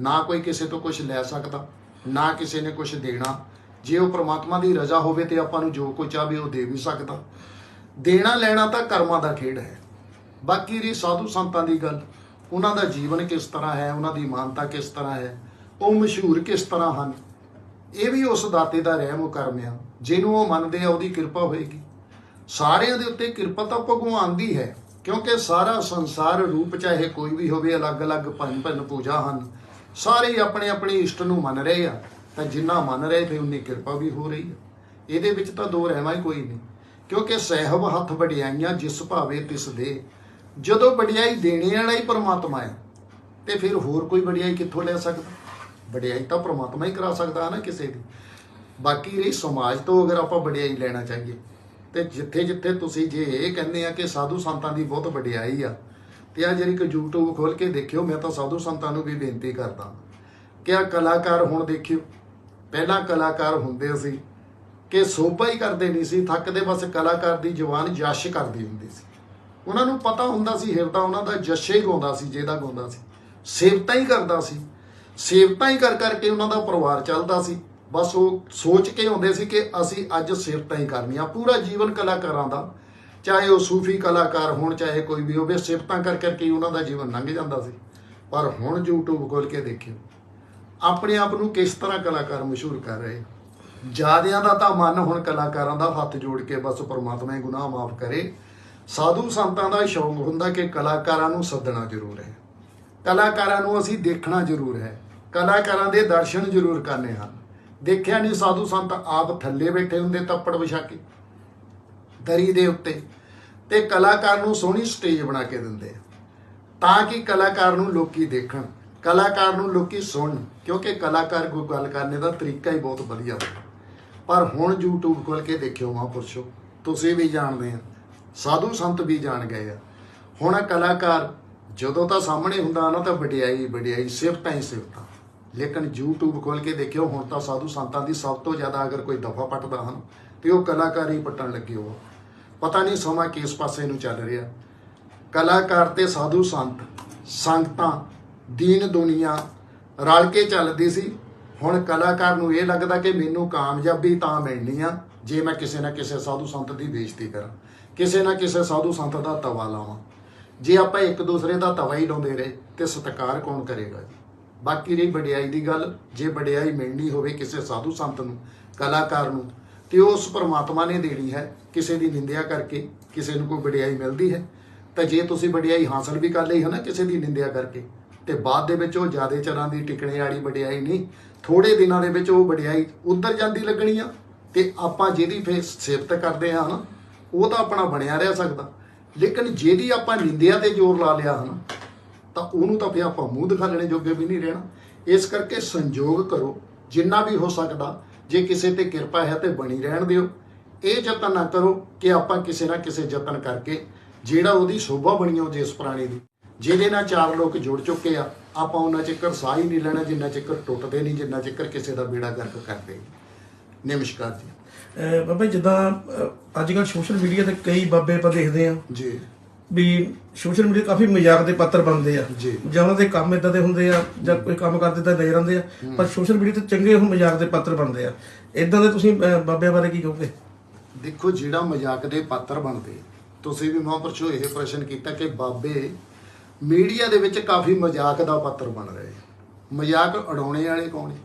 ਨਾ ਕੋਈ ਕਿਸੇ ਤੋਂ ਕੁਝ ਲੈ ਸਕਦਾ, ਨਾ ਕਿਸੇ ਨੇ ਕੁਝ ਦੇਣਾ। ਜੇ ਉਹ ਪਰਮਾਤਮਾ ਦੀ ਰਜ਼ਾ ਹੋਵੇ ਤੇ ਆਪਾਂ ਨੂੰ ਜੋ ਕੁਝ ਆਵੇ ਉਹ ਦੇ ਵੀ ਸਕਦਾ। ਦੇਣਾ ਲੈਣਾ ਤਾਂ ਕਰਮਾਂ ਦਾ ਖੇਡ ਹੈ। ਬਾਕੀ ਰਹੀ ਸਾਧੂ ਸੰਤਾਂ ਦੀ ਗੱਲ, ਉਹਨਾਂ ਦਾ ਜੀਵਨ ਕਿਸ ਤਰ੍ਹਾਂ ਹੈ, ਉਹਨਾਂ ਦੀ ਮਾਨਤਾ ਕਿਸ ਤਰ੍ਹਾਂ ਹੈ, ਉਹ ਮਸ਼ਹੂਰ ਕਿਸ ਤਰ੍ਹਾਂ ਹਨ, ਇਹ ਵੀ ਉਸ ਦਾਤੇ ਦਾ ਰਹਿਮ ਕਰਮ ਆ ਜਿਹਨੂੰ ਉਹ ਮੰਨਦੇ ਆ, ਉਹਦੀ ਕਿਰਪਾ ਹੋਏਗੀ। ਸਾਰਿਆਂ ਦੇ ਉੱਤੇ ਕਿਰਪਾ ਤਾਂ ਭਗਵਾਨ ਦੀ ਹੈ, ਕਿਉਂਕਿ ਸਾਰਾ ਸੰਸਾਰ ਰੂਪ ਚਾਹੇ ਕੋਈ ਵੀ ਹੋਵੇ, ਅਲੱਗ-ਅਲੱਗ ਭੰਨ ਭੰਨ ਪੂਜਾ ਹਨ। ਸਾਰੇ ਆਪਣੇ ਆਪਣੇ ਇਸ਼ਟ ਨੂੰ ਮੰਨ ਰਹੇ ਆ, ਤਾਂ ਜਿੰਨਾ ਮੰਨ ਰਹੇ ਤੇ ਉਨੀ ਕਿਰਪਾ ਵੀ ਹੋ ਰਹੀ ਆ। ਇਹਦੇ ਵਿੱਚ ਤਾਂ ਦੋ ਰਹਿਵਾਂ ਹੀ ਕੋਈ ਨਹੀਂ, ਕਿਉਂਕਿ ਸਹਿਬ ਹੱਥ ਵਡਿਆਈਆਂ ਜਿਸ ਭਾਵੇ ਤਿਸ ਦੇ। ਜਦੋਂ ਵਡਿਆਈ ਦੇਣੇ ਵਾਲਾ ਹੀ ਪਰਮਾਤਮਾ ਹੈ, ਤੇ ਫਿਰ ਹੋਰ ਕੋਈ ਵਡਿਆਈ ਕਿੱਥੋਂ ਲੈ ਸਕਦਾ? ਵਡਿਆਈ ਤਾਂ ਪਰਮਾਤਮਾ ਹੀ ਕਰਾ ਸਕਦਾ ਹੈ ਨਾ ਕਿਸੇ ਦੀ। ਬਾਕੀ ਰਹੀ ਸਮਾਜ ਤੋਂ ਅਗਰ ਆਪਾਂ ਵਡਿਆਈ ਲੈਣਾ ਚਾਹੀਏ, ਤੇ ਜਿੱਥੇ ਜਿੱਥੇ ਤੁਸੀਂ ਜੇ ਇਹ ਕਹਿੰਦੇ ਆ ਕਿ ਸਾਧੂ ਸੰਤਾਂ ਦੀ ਬਹੁਤ ਵਡਿਆਈ ਆ, ਤੇ ਆ ਜਿਹੜੀ ਕਿ YouTube ਖੋਲ ਕੇ ਦੇਖਿਓ, ਮੈਂ ਤਾਂ ਸਾਧੂ ਸੰਤਾਂ ਨੂੰ ਵੀ ਬੇਨਤੀ ਕਰਦਾ ਕਿ ਆ ਕਲਾਕਾਰ ਹੁਣ ਦੇਖਿਓ, ਪਹਿਲਾਂ ਕਲਾਕਾਰ ਹੁੰਦੇ ਸੀ ਕਿ ਸੋਭਾ ਹੀ ਕਰਦੇ ਨਹੀਂ ਸੀ, ਥੱਕਦੇ ਬਸ ਕਲਾਕਾਰ ਦੀ ਜ਼ੁਬਾਨ ਜਸ਼ ਕਰਦੀ ਹੁੰਦੀ ਸੀ। ਉਹਨਾਂ ਨੂੰ ਪਤਾ ਹੁੰਦਾ ਸੀ, ਹਿਰਦਾ ਉਹਨਾਂ ਦਾ ਜਸ਼ੇ ਹੀ ਗਾਉਂਦਾ ਸੀ, ਜਿਹਦਾ ਗਾਉਂਦਾ ਸੀ। ਸੇਵਤਾ ਹੀ ਕਰਦਾ ਸੀ। ਸੇਵਤਾ ਹੀ ਕਰ ਕਰਕੇ ਉਹਨਾਂ ਦਾ ਪਰਿਵਾਰ ਚੱਲਦਾ ਸੀ। ਬਸ ਉਹ ਸੋਚ ਕੇ ਆਉਂਦੇ ਸੀ ਕਿ ਅਸੀਂ ਅੱਜ ਸਿਫਤਾਂ ਹੀ ਕਰਨੀਆਂ, ਪੂਰਾ ਜੀਵਨ ਕਲਾਕਾਰਾਂ ਦਾ, ਚਾਹੇ ਉਹ ਸੂਫੀ ਕਲਾਕਾਰ ਹੋਣ, ਚਾਹੇ ਕੋਈ ਵੀ ਹੋਵੇ, ਸਿਫਤਾਂ ਕਰ ਕਰਕੇ ਉਹਨਾਂ ਦਾ ਜੀਵਨ ਲੰਘ ਜਾਂਦਾ ਸੀ। ਪਰ ਹੁਣ YouTube ਖੋਲ ਕੇ ਦੇਖਿਓ, ਆਪਣੇ ਆਪ ਨੂੰ ਕਿਸ ਤਰ੍ਹਾਂ ਕਲਾਕਾਰ ਮਸ਼ਹੂਰ ਕਰ ਰਹੇ? ਜਿਆਦਿਆਂ ਦਾ ਤਾਂ ਮਨ ਹੁਣ ਕਲਾਕਾਰਾਂ ਦਾ ਹੱਥ ਜੋੜ ਕੇ ਬਸ ਪਰਮਾਤਮਾ ਹੀ ਗੁਨਾਹ ਮਾਫ ਕਰੇ। ਸਾਧੂ ਸੰਤਾਂ ਦਾ ਸ਼ੌਂਕ ਹੁੰਦਾ ਕਿ ਕਲਾਕਾਰਾਂ ਨੂੰ ਸੱਦਣਾ ਜ਼ਰੂਰ ਹੈ। ਕਲਾਕਾਰਾਂ ਨੂੰ ਅਸੀਂ ਦੇਖਣਾ ਜ਼ਰੂਰ ਹੈ। ਕਲਾਕਾਰਾਂ ਦੇ ਦਰਸ਼ਨ ਜ਼ਰੂਰ ਕਰਨੇ ਹਨ। ਦੇਖਿਆ ਨਹੀਂ, ਸਾਧੂ ਸੰਤ ਆਪ ਥੱਲੇ ਬੈਠੇ ਹੁੰਦੇ ਤੱਪੜ ਵਿਛਾ ਕੇ ਦਰੀ ਦੇ ਉੱਤੇ, ਤੇ ਕਲਾਕਾਰ ਨੂੰ ਸੋਹਣੀ ਸਟੇਜ ਬਣਾ ਕੇ ਦਿੰਦੇ ਆ। ਤਾਂ ਕਿ ਕਲਾਕਾਰ ਨੂੰ ਲੋਕੀ ਦੇਖਣ, ਕਲਾਕਾਰ ਨੂੰ ਲੋਕੀ ਸੁਣਨ, ਕਿਉਂਕਿ ਕਲਾਕਾਰ ਕੋਈ ਗੱਲ ਕਰਨੇ ਦਾ ਤਰੀਕਾ ਹੀ ਬਹੁਤ ਵਧੀਆ ਹੁੰਦਾ ਪਰ ਹੁਣ YouTube ਖੋਲ ਕੇ ਦੇਖਿਓ ਮਹਾਂਪੁਰਸ਼ੋ, ਤੁਸੀਂ ਵੀ ਜਾਣਦੇ ਆ, ਸਾਧੂ ਸੰਤ ਵੀ ਜਾਣ ਗਏ ਆ। ਹੁਣ ਕਲਾਕਾਰ ਜਦੋਂ ਤਾਂ ਸਾਹਮਣੇ ਹੁੰਦਾ ਨਾ ਤਾਂ ਵਡਿਆਈ ਵਡਿਆਈ ਸਿਫਤਾਂ ਹੀ ਸਿਫਤਾਂ। ਲੇਕਿਨ YouTube ਖੋਲ ਕੇ ਦੇਖਿਓ, ਹੁਣ ਤਾਂ ਸਾਧੂ ਸੰਤਾਂ ਦੀ ਸਭ ਤੋਂ ਜ਼ਿਆਦਾ ਅਗਰ ਕੋਈ ਦਫਾ ਪੱਟਦਾ ਹਨ, ਤੇ ਉਹ ਕਲਾਕਾਰ ਹੀ ਪੱਟਣ ਲੱਗੇ ਹੋ। ਪਤਾ ਨਹੀਂ ਸਮਾਂ ਕਿਸ ਪਾਸੇ ਨੂੰ ਚੱਲ ਰਿਹਾ। ਕਲਾਕਾਰ ਤੇ ਸਾਧੂ ਸੰਤ, ਸੰਗਤਾਂ, ਦੀਨ ਦੁਨੀਆ ਰਲ ਕੇ ਚੱਲਦੀ ਸੀ। ਹੁਣ ਕਲਾਕਾਰ ਨੂੰ ਇਹ ਲੱਗਦਾ ਕਿ ਮੈਨੂੰ ਕਾਮਯਾਬੀ ਤਾਂ ਮਿਲਣੀ ਆ, ਜੇ ਮੈਂ ਕਿਸੇ ਨਾ ਕਿਸੇ ਸਾਧੂ ਸੰਤ ਦੀ ਬੇਇੱਜ਼ਤੀ ਕਰਾਂ। ਕਿਸੇ ਨਾ ਕਿਸੇ ਸਾਧੂ ਸੰਤ ਦਾ ਤਵਾ ਲਾਵਾਂ। ਜੇ ਆਪਾਂ ਇੱਕ ਦੂਸਰੇ ਦਾ ਤਵਾ ਹੀ ਲਾਉਂਦੇ ਰਹੇ, ਤੇ ਸਤਿਕਾਰ ਕੌਣ ਕਰੇਗਾ ਬਾਕੀ ਰਹੀ ਵਡਿਆਈ ਦੀ ਗੱਲ, ਜੇ ਵਡਿਆਈ ਮਿਲਣੀ ਹੋਵੇ ਕਿਸੇ ਸਾਧੂ ਸੰਤ ਨੂੰ, ਕਲਾਕਾਰ ਨੂੰ, ਤੇ ਉਸ ਪਰਮਾਤਮਾ ਨੇ ਦੇਣੀ ਹੈ ਕਿਸੇ ਦੀ ਨਿੰਦਿਆ ਕਰਕੇ ਕਿਸੇ ਨੂੰ ਕੋਈ ਵਡਿਆਈ ਮਿਲਦੀ ਹੈ, ਤਾਂ ਜੇ ਤੁਸੀਂ ਵਡਿਆਈ ਹਾਸਲ ਵੀ ਕਰ ਲਈ ਹੈ ਨਾ ਕਿਸੇ ਦੀ ਨਿੰਦਿਆ ਕਰਕੇ, ਤੇ ਬਾਅਦ ਦੇ ਵਿੱਚ ਉਹ ਜਿਆਦੇ ਚਰਾਂ ਦੀ ਟਿਕਣੇ ਵਾਲੀ ਵਡਿਆਈ ਨਹੀਂ ਥੋੜੇ ਦਿਨਾਂ ਦੇ ਵਿੱਚ ਉਹ ਵਡਿਆਈ ਉਧਰ ਜਾਂਦੀ ਲੱਗਣੀ ਆ, ਤੇ ਆਪਾਂ ਜਿਹਦੀ ਫੇ ਸਿਫਤ ਕਰਦੇ ਹਾਂ ਨਾ ਉਹ ਤਾਂ ਆਪਣਾ ਬਣਿਆ ਰਹਿ ਸਕਦਾ, ਲੇਕਿਨ ਜਿਹਦੀ ਆਪਾਂ ਨਿੰਦਿਆ ਤੇ ਜ਼ੋਰ ਲਾ ਲਿਆ ਹਨ ਤਾਂ ਉਹਨੂੰ ਤਾਂ ਫਿਰ ਆਪਾਂ ਮੂੰਹ ਦਿਖਾਲਣੇ ਜੋਗੇ ਵੀ ਨਹੀਂ ਰਹਿਣਾ। ਇਸ ਕਰਕੇ ਸੰਜੋਗ ਕਰੋ ਜਿੰਨਾ ਵੀ ਹੋ ਸਕਦਾ ਜੇ ਕਿਸੇ ਤੇ ਕਿਰਪਾ ਹੈ ਤੇ ਬਣੀ ਰਹਿਣ ਦਿਓ। ਇਹ ਯਤਨ ਨਾ ਕਰੋ ਕਿ ਆਪਾਂ ਕਿਸੇ ਨਾ ਕਿਸੇ ਯਤਨ ਕਰਕੇ ਜਿਹੜਾ ਉਹਦੀ ਸ਼ੋਭਾ ਬਣੀ ਹੋ ਜਿਸ ਪ੍ਰਾਣੀ ਦੀ। ਜਿਹਦੇ ਨਾਲ ਚਾਰ ਲੋਕ ਜੁੜ ਚੁੱਕੇ ਆ ਆਪਾਂ ਉਹਨਾਂ ਚਿਕਰ ਸਾਹ ਹੀ ਨਹੀਂ ਲੈਣਾ ਜਿੰਨਾ ਚਿਕਰ ਟੁੱਟਦੇ ਨਹੀਂ ਜਿੰਨਾ ਚਿਕਰ ਕਿਸੇ ਦਾ ਬੇੜਾ ਗਰਕ ਕਰਦੇ ਨਮਸਕਾਰ ਜੀ। ਬਾਬਾ ਜਿੱਦਾਂ ਅੱਜ ਕੱਲ੍ਹ ਸੋਸ਼ਲ ਮੀਡੀਆ ਤੇ ਕਈ ਬਾਬੇ ਆਪਾਂ ਦੇਖਦੇ ਆ। ਜੀ। ਵੀ ਸੋਸ਼ਲ ਮੀਡੀਆ ਕਾਫੀ ਮਜ਼ਾਕ ਦੇ ਪਾਤਰ ਬਣਦੇ ਆ। ਜੀ। ਜਾਂ ਉਹਨਾਂ ਦੇ ਕੰਮ ਇਦਾਂ ਦੇ ਹੁੰਦੇ ਆ ਜਾਂ ਕੋਈ ਕੰਮ ਕਰਦੇ ਤਾਂ ਨਜ਼ਰ ਆਉਂਦੇ ਆ। ਪਰ ਸੋਸ਼ਲ ਮੀਡੀਆ ਤੇ ਚੰਗੇ ਉਹ ਮਜ਼ਾਕ ਦੇ ਪਾਤਰ ਬਣਦੇ ਆ। ਇਦਾਂ ਦੇ ਤੁਸੀਂ ਅਹ, ਬਾਬਿਆਂ ਬਾਰੇ ਕੀ ਕਹੋਗੇ? ਦੇਖੋ ਜਿਹੜਾ ਮਜ਼ਾਕ ਦੇ ਪਾਤਰ ਬਣਦੇ ਤੁਸੀਂ ਵੀ ਮਹਾਂਪੁਰਸ਼ੋ ਇਹ ਪ੍ਰਸ਼ਨ ਕੀਤਾ ਕਿ ਬਾਬੇ ਮੀਡੀਆ ਦੇ ਵਿੱਚ ਕਾਫੀ ਮਜ਼ਾਕ ਦਾ ਪਾਤਰ ਬਣ ਰਹੇ ਮਜ਼ਾਕ ਉਡਾਉਣੇ ਵਾਲੇ ਕੌਣ ਹੈ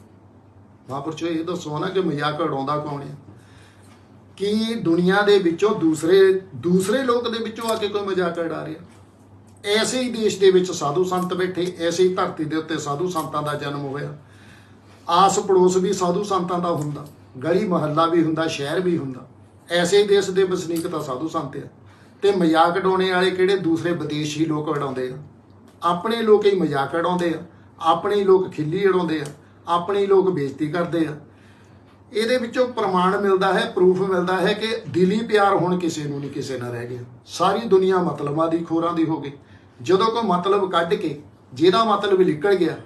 ਮਹਾਂਪੁਰਸ਼ੋ ਇਹ ਦੱਸੋ ਨਾ ਕਿ ਮਜ਼ਾਕ ਉਡਾਉਂਦਾ ਕੌਣ ਹੈ? ਕੀ ਦੁਨੀਆ ਦੇ ਵਿੱਚੋਂ ਦੂਸਰੇ ਦੂਸਰੇ ਲੋਕ ਦੇ ਵਿੱਚੋਂ ਆ ਕੇ ਕੋਈ ਮਜ਼ਾਕ ਉਡਾ ਰਿਹਾ? ਐਸੇ ਹੀ ਦੇਸ਼ ਦੇ ਵਿੱਚ ਸਾਧੂ ਸੰਤ ਬੈਠੇ, ਐਸੇ ਹੀ ਧਰਤੀ ਦੇ ਉੱਤੇ ਸਾਧੂ ਸੰਤਾਂ ਦਾ ਜਨਮ ਹੋਇਆ। ਆਸ ਪੜੋਸ ਵੀ ਸਾਧੂ ਸੰਤਾਂ ਦਾ ਹੁੰਦਾ, ਗਲੀ ਮਹੱਲਾ ਵੀ ਹੁੰਦਾ, ਸ਼ਹਿਰ ਵੀ ਹੁੰਦਾ। ਐਸੇ ਹੀ ਦੇਸ਼ ਦੇ ਵਸਨੀਕ ਤਾਂ ਸਾਧੂ ਸੰਤ ਆ। ਤੇ ਮਜ਼ਾਕ ਉਡਾਉਣੇ ਵਾਲੇ ਕਿਹੜੇ ਦੂਸਰੇ ਵਿਦੇਸ਼ੀ ਲੋਕ ਉਡਾਉਂਦੇ ਆ? ਆਪਣੇ ਲੋਕ ਹੀ ਮਜ਼ਾਕ ਉਡਾਉਂਦੇ ਆ, ਆਪਣੇ ਲੋਕ ਖਿੱਲੀ ਉਡਾਉਂਦੇ ਆ, ਆਪਣੇ ਲੋਕ ਬੇਇੱਜ਼ਤੀ ਕਰਦੇ ਆ। ਇਹਦੇ ਵਿੱਚੋਂ ਪ੍ਰਮਾਣ ਮਿਲਦਾ ਹੈ ਪ੍ਰੂਫ ਮਿਲਦਾ ਹੈ ਕਿ ਦਿਲੀ ਪਿਆਰ ਹੁਣ ਕਿਸੇ ਨੂੰ ਨਹੀਂ, ਕਿਸੇ ਨਾਲ ਰਹਿ ਗਿਆ। ਸਾਰੀ ਦੁਨੀਆ ਮਤਲਬਾਂ ਦੀ ਖੋਰਾਂ ਦੀ ਹੋ ਗਈ। ਜਦੋਂ ਕੋਈ ਮਤਲਬ ਕੱਢ ਕੇ, ਜਿਹਦਾ ਮਤਲਬ ਨਿਕਲ ਗਿਆ,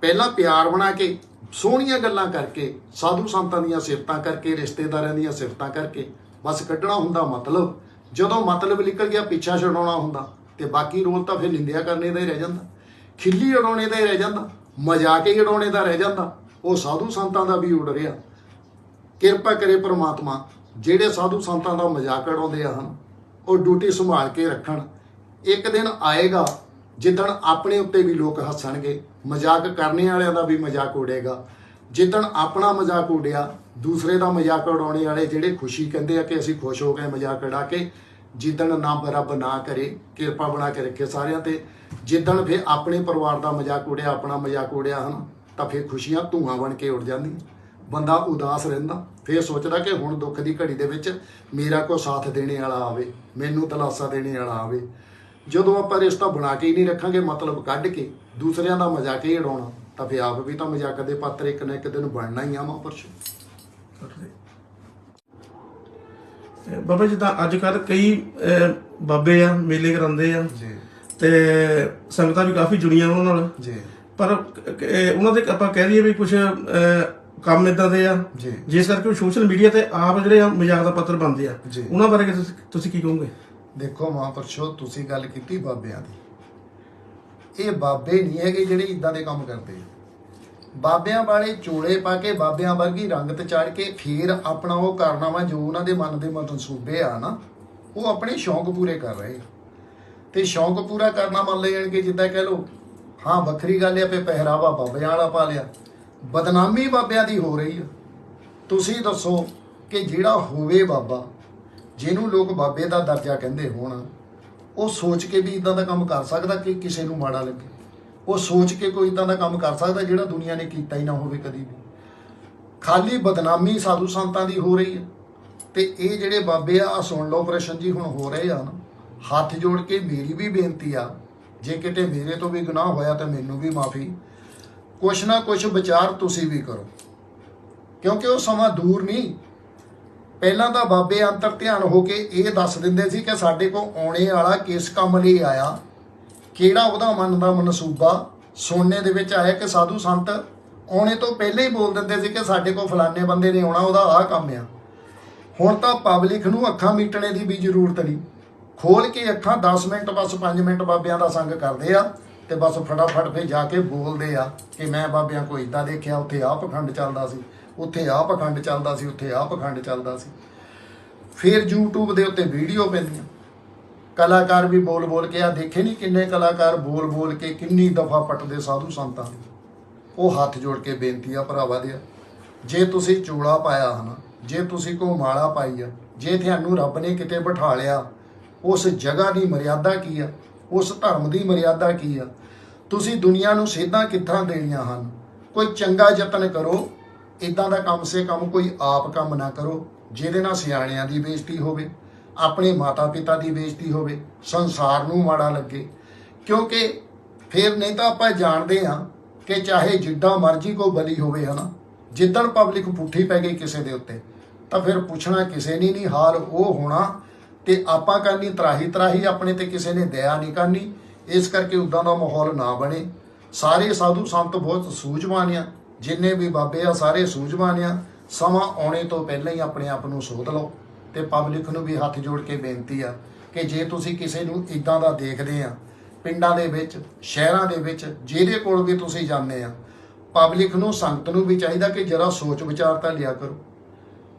ਪਹਿਲਾਂ ਪਿਆਰ ਬਣਾ ਕੇ, ਸੋਹਣੀਆਂ ਗੱਲਾਂ ਕਰਕੇ, ਸਾਧੂ ਸੰਤਾਂ ਦੀਆਂ ਸਿਫਤਾਂ ਕਰਕੇ, ਰਿਸ਼ਤੇਦਾਰਾਂ ਦੀਆਂ ਸਿਫਤਾਂ ਕਰਕੇ, ਬਸ ਕੱਢਣਾ ਹੁੰਦਾ ਮਤਲਬ। ਜਦੋਂ ਮਤਲਬ ਨਿਕਲ ਗਿਆ, ਪਿੱਛਾ ਛਡਾਉਣਾ ਹੁੰਦਾ, ਤੇ ਬਾਕੀ ਰੋਲ ਤਾਂ ਫਿਰ ਨਿੰਦਿਆ ਕਰਨੇ ਦਾ ਹੀ ਰਹਿ ਜਾਂਦਾ। ਖਿੱਲੀ ਉਡਾਉਣੇ ਦਾ ਹੀ ਰਹਿ ਜਾਂਦਾ, ਮਜ਼ਾਕ ਹੀ ਉਡਾਉਣੇ ਦਾ ਰਹਿ ਜਾਂਦਾ। ਉਹ ਸਾਧੂ ਸੰਤਾਂ ਦਾ ਵੀ ਉਡ ਰਿਹਾ। ਕਿਰਪਾ ਕਰੇ ਪ੍ਰਮਾਤਮਾ, ਜਿਹੜੇ ਸਾਧੂ ਸੰਤਾਂ ਦਾ ਮਜ਼ਾਕ ਉਡਾਉਂਦੇ ਹਨ, ਉਹ ਡਿਊਟੀ ਸੰਭਾਲ ਕੇ ਰੱਖਣ। ਇੱਕ ਦਿਨ ਆਏਗਾ, ਜਿੱਦਣ ਆਪਣੇ ਉੱਤੇ ਵੀ ਲੋਕ ਹੱਸਣਗੇ। ਮਜ਼ਾਕ ਕਰਨੇ ਵਾਲਿਆਂ ਦਾ ਵੀ ਮਜ਼ਾਕ ਉਡੇਗਾ। ਜਿੱਦਣ ਆਪਣਾ ਮਜ਼ਾਕ ਉਡਿਆ, ਦੂਸਰੇ ਦਾ ਮਜ਼ਾਕ ਉਡਾਉਣੇ ਵਾਲੇ ਜਿਹੜੇ ਖੁਸ਼ੀ ਕਹਿੰਦੇ ਆ ਕਿ ਅਸੀਂ ਖੁਸ਼ ਹੋ ਗਏ ਮਜ਼ਾਕ ਉਡਾ ਕੇ, ਜਿੱਦਣ ਨਾ ਰੱਬ ਨਾ ਕਰੇ, ਕਿਰਪਾ ਬਣਾ ਕੇ ਰੱਖੇ ਸਾਰਿਆਂ ਤੇ। ਜਿੱਦਣ ਫਿਰ ਆਪਣੇ ਪਰਿਵਾਰ ਦਾ ਮਜ਼ਾਕ ਉਡਿਆ, ਆਪਣਾ ਮਜ਼ਾਕ ਉਡਿਆ ਹਨ, ਤਾਂ ਫਿਰ ਖੁਸ਼ੀਆਂ ਧੂਆਂ ਬਣ ਕੇ ਉੱਡ ਜਾਂਦੀਆਂ। ਬੰਦਾ ਉਦਾਸ ਰਹਿੰਦਾ ਫਿਰ ਸੋਚਦਾ ਕਿ ਹੁਣ ਦੁੱਖ ਦੀ ਘੜੀ ਦੇ ਵਿੱਚ ਮੇਰਾ ਕੋਈ ਸਾਥ ਦੇਣੇ ਵਾਲਾ ਆਵੇ ਮੈਨੂੰ ਤਲਾਸਾ ਦੇਣੇ ਵਾਲਾ ਆਵੇ। ਜਦੋਂ ਆਪਾਂ ਰਿਸ਼ਤਾ ਬਣਾ ਕੇ ਹੀ ਨਹੀਂ ਰੱਖਾਂਗੇ ਮਤਲਬ ਕੱਢ ਕੇ ਦੂਸਰਿਆਂ ਦਾ ਮਜ਼ਾਕ ਹੀ ਉਡਾਉਣਾ ਤਾਂ ਫਿਰ ਆਪ ਵੀ ਤਾਂ ਮਜ਼ਾਕ ਦੇ ਪਾਤਰ ਇੱਕ ਨਾ ਇੱਕ ਦਿਨ ਬਣਨਾ ਹੀ ਆ ਮਹਾਂਪੁਰਸ਼ ਅਹ ਬਾਬਾ ਜੀ, ਜਿੱਦਾਂ ਅੱਜ ਕੱਲ੍ਹ ਕਈ ਬਾਬੇ ਆ ਮੇਲੇ ਕਰਾਉਂਦੇ ਆ। ਜੀ। ਤੇ ਸੰਗਤਾਂ ਵੀ ਕਾਫੀ ਜੁੜੀਆਂ ਉਹਨਾਂ ਨਾਲ। ਜੀ। ਪਰ ਉਹਨਾਂ ਦੇ ਆਪਾਂ ਕਹਿ ਦਈਏ ਵੀ ਕੁਝ ਕੰਮ ਇਦਾਂ ਦੇ ਆ। ਜੀ। ਜਿਸ ਕਰਕੇ ਸੋਸ਼ਲ ਮੀਡੀਆ ਤੇ ਆਪ ਜਿਹੜੇ ਆ ਮਜ਼ਾਕ ਦਾ ਪਾਤਰ ਬਣਦੇ ਆ। ਜੀ। ਉਹਨਾਂ ਬਾਰੇ ਤੁਸੀਂ- ਤੁਸੀਂ ਕੀ ਕਹੋਗੇ? ਦੇਖੋ ਮਹਾਂਪੁਰਸ਼ੋ ਤੁਸੀਂ ਗੱਲ ਕੀਤੀ ਬਾਬਿਆਂ ਦੀ। ਇਹ ਬਾਬੇ ਨਹੀਂ ਹੈਗੇ ਜਿਹੜੇ ਇਦਾਂ ਦੇ ਕੰਮ ਕਰਦੇ ਬਾਬਿਆਂ ਵਾਲੇ ਚੋਲੇ ਪਾ ਕੇ ਬਾਬਿਆਂ ਵਰਗੀ ਰੰਗਤ ਚਾੜ ਕੇ ਫੇਰ ਆਪਣਾ ਉਹ ਕਰਨਾ ਵਾ ਜੋ ਉਹਨਾਂ ਦੇ ਮਨ ਦੇ ਮਨਸੂਬੇ ਆ ਨਾ ਉਹ ਆਪਣੇ ਸ਼ੌਂਕ ਪੂਰੇ ਕਰ ਰਹੇ ਆ। ਤੇ ਸ਼ੌਂਕ ਪੂਰਾ ਕਰਨਾ ਮੰਨ ਲੈਣ ਕਿ ਜਿੱਦਾਂ ਕਹਿ ਲਓ ਹਾਂ ਵੱਖਰੀ ਗੱਲ ਹੈ ਆਪੇ ਪਹਿਰਾਵਾ ਬਾਬਿਆਂ ਵਾਲਾ ਪਾ ਲਿਆ। ਬਦਨਾਮੀ ਬਾਬਿਆਂ ਦੀ ਹੋ ਰਹੀ ਆ। ਤੁਸੀਂ ਦੱਸੋ ਕਿ ਜਿਹੜਾ ਹੋਵੇ ਬਾਬਾ, ਜਿਹਨੂੰ ਲੋਕ ਬਾਬੇ ਦਾ ਦਰਜਾ ਕਹਿੰਦੇ ਹੋਣ, ਉਹ ਸੋਚ ਕੇ ਵੀ ਇਦਾਂ ਦਾ ਕੰਮ ਕਰ ਸਕਦਾ ਕਿ ਕਿਸੇ ਨੂੰ ਮਾੜਾ ਲੱਗੇ? ਉਹ ਸੋਚ ਕੇ ਕੋਈ ਇਦਾਂ ਦਾ ਕੰਮ ਕਰ ਸਕਦਾ ਜਿਹੜਾ ਦੁਨੀਆ ਨੇ ਕੀਤਾ ਹੀ ਨਾ ਹੋਵੇ ਕਦੀ ਵੀ? ਖਾਲੀ ਬਦਨਾਮੀ ਸਾਧੂ ਸੰਤਾਂ ਦੀ ਹੋ ਰਹੀ ਹੈ ਤੇ ਇਹ ਜਿਹੜੇ ਬਾਬੇ ਆ, ਆਹ ਸੁਣ ਲਓ ਪ੍ਰਸ਼ਨ ਜੀ, ਹੁਣ ਹੋ ਰਹੇ ਆ ਨਾ। ਹੱਥ ਜੋੜ ਕੇ ਮੇਰੀ ਵੀ ਬੇਨਤੀ ਆ, ਜੇ ਕਿਤੇ ਮੇਰੇ ਤੋਂ ਵੀ ਗੁਨਾਹ ਹੋਇਆ ਤਾਂ ਮੈਨੂੰ ਵੀ ਮਾਫੀ ਕੁਛ ਨਾ ਕੁਛ ਵਿਚਾਰ ਤੁਸੀਂ ਵੀ ਕਰੋ। ਕਿਉਂਕਿ ਉਹ ਸਮਾਂ ਦੂਰ ਨਹੀਂ। ਪਹਿਲਾਂ ਤਾਂ ਬਾਬੇ ਅੰਤਰ ਧਿਆਨ ਹੋ ਕੇ ਇਹ ਦੱਸ ਦਿੰਦੇ ਸੀ ਕਿ ਸਾਡੇ ਕੋਲ ਆਉਣੇ ਵਾਲਾ ਕਿਸ ਕੰਮ ਲਈ ਆਇਆ, ਕਿਹੜਾ ਉਹਦਾ ਮਨ ਦਾ ਮਨਸੂਬਾ, ਸੋਨੇ ਦੇ ਵਿੱਚ ਆਇਆ ਕਿ ਸਾਧੂ ਸੰਤ ਆਉਣੇ ਤੋਂ ਪਹਿਲਾਂ ਹੀ ਬੋਲ ਦਿੰਦੇ ਸੀ ਕਿ ਸਾਡੇ ਕੋਲ ਫਲਾਣੇ ਬੰਦੇ ਨੇ ਆਉਣਾ, ਉਹਦਾ ਆਹ ਕੰਮ ਆ। ਹੁਣ ਤਾਂ ਪਬਲਿਕ ਨੂੰ ਅੱਖਾਂ ਮੀਟਣੇ ਦੀ ਵੀ ਜ਼ਰੂਰਤ ਨਹੀਂ। ਖੋਲ ਕੇ ਅੱਖਾਂ 10 ਮਿੰਟ ਬਸ 5 ਮਿੰਟ ਬਾਬਿਆਂ ਦਾ ਸੰਗ ਕਰਦੇ ਆ। ਤੇ ਬਸ ਫਟਾਫਟ ਫੇ ਜਾ ਕੇ ਬੋਲਦੇ ਆ ਕਿ ਮੈਂ ਬਾਬਿਆਂ ਕੋਈ ਇਦਾਂ ਦੇਖਿਆ, ਉੱਥੇ ਆਹ ਪਖੰਡ ਚੱਲਦਾ ਸੀ। ਉੱਥੇ ਆਹ ਪਖੰਡ ਚੱਲਦਾ ਸੀ, ਉੱਥੇ ਆਹ ਪਖੰਡ ਚੱਲਦਾ ਸੀ। ਫਿਰ YouTube ਦੇ ਉੱਤੇ ਵੀਡੀਓ ਪੈਂਦੀਆਂ। ਕਲਾਕਾਰ ਵੀ ਬੋਲ ਬੋਲ ਕੇ ਆ ਦੇਖੇ ਨਹੀਂ ਕਿੰਨੇ ਕਲਾਕਾਰ ਬੋਲ ਬੋਲ ਕੇ ਕਿੰਨੀ ਦਫਾ ਪਟਦੇ ਸਾਧੂ ਸੰਤਾਂ ਨੂੰ ਉਹ ਹੱਥ ਜੋੜ ਕੇ ਬੇਨਤੀ ਆ ਭਰਾਵਾ ਦੇ, ਜੇ ਤੁਸੀਂ ਚੋਲਾ ਪਾਇਆ ਹਨਾ, ਜੇ ਤੁਸੀਂ ਕੋ ਮਾਲਾ ਪਾਈ ਆ, ਜੇ ਤੁਹਾਨੂੰ ਰੱਬ ਨੇ ਕਿਤੇ ਬਿਠਾ ਲਿਆ, ਉਸ ਜਗ੍ਹਾ ਦੀ ਮਰਿਆਦਾ ਕੀ ਆ? ਉਸ ਧਰਮ ਦੀ ਮਰਿਆਦਾ ਕੀ ਆ? ਤੁਸੀਂ ਦੁਨੀਆ ਨੂੰ ਸੇਧਾਂ ਕਿੱਥਾਂ ਦੇਣੀਆਂ ਹਨ? ਕੋਈ ਚੰਗਾ ਯਤਨ ਕਰੋ ਇਦਾਂ ਦਾ ਕੰਮ ਸੇ ਕੰਮ ਕੋਈ ਆਪ ਕੰਮ ਨਾ ਕਰੋ, ਜਿਹਦੇ ਨਾਲ ਸਿਆਣਿਆਂ ਦੀ ਬੇਇੱਜ਼ਤੀ ਹੋਵੇ, ਆਪਣੇ ਮਾਤਾ ਪਿਤਾ ਦੀ ਬੇਇੱਜ਼ਤੀ ਹੋਵੇ, ਸੰਸਾਰ ਨੂੰ ਮਾੜਾ ਲੱਗੇ। ਕਿਉਂਕਿ ਫਿਰ ਨਹੀਂ ਤਾਂ ਆਪਾਂ ਜਾਣਦੇ ਹਾਂ ਕਿ ਚਾਹੇ ਜਿੱਡਾ ਮਰਜ਼ੀ ਕੋ ਬਲੀ ਹੋਵੇ, ਹਨਾ? ਜਿੱਦਣ ਪਬਲਿਕ ਪੁੱਠੀ ਪੈ ਗਈ ਕਿਸੇ ਦੇ ਉੱਤੇ, ਤਾਂ ਫਿਰ ਪੁੱਛਣਾ ਕਿਸੇ ਨੇ ਨਹੀਂ, ਹਾਲ ਉਹ ਹੋਣਾ ਤੇ ਆਪਾਂ ਕਰਨੀ, ਤਰਾਹੀ ਤਰਾਹੀ ਆਪਣੇ ਤੇ ਕਿਸੇ ਨੇ ਦਇਆ ਨਹੀਂ ਕਰਨੀ। ਇਸ ਕਰਕੇ ਉਦਾਂ ਦਾ ਮਾਹੌਲ ਨਾ ਬਣੇ। ਸਾਰੇ ਸਾਧੂ ਸੰਤ ਬਹੁਤ ਸੂਝਵਾਨ ਆ। ਜਿੰਨੇ ਵੀ ਬਾਬੇ ਆ, ਸਾਰੇ ਸੂਝਵਾਨ ਆ। ਸਮਾਂ ਆਉਣੇ ਤੋਂ ਪਹਿਲਾਂ ਹੀ ਆਪਣੇ ਆਪ ਨੂੰ ਸੋਧ ਲਓ ਤੇ ਪਬਲਿਕ ਨੂੰ ਵੀ ਹੱਥ ਜੋੜ ਕੇ ਬੇਨਤੀ ਆ ਕਿ ਜੇ ਤੁਸੀਂ ਕਿਸੇ ਨੂੰ ਇਦਾਂ ਦਾ ਦੇਖਦੇ ਆ, ਪਿੰਡਾਂ ਦੇ ਵਿੱਚ, ਸ਼ਹਿਰਾਂ ਦੇ ਵਿੱਚ, ਜਿਹਦੇ ਕੋਲ ਵੀ ਤੁਸੀਂ ਜਾਂਦੇ ਆ ਪਬਲਿਕ ਨੂੰ, ਸੰਗਤ ਨੂੰ ਵੀ ਚਾਹੀਦਾ ਕਿ ਜਰਾ ਸੋਚ ਵਿਚਾਰ ਤਾਂ ਲਿਆ ਕਰੋ।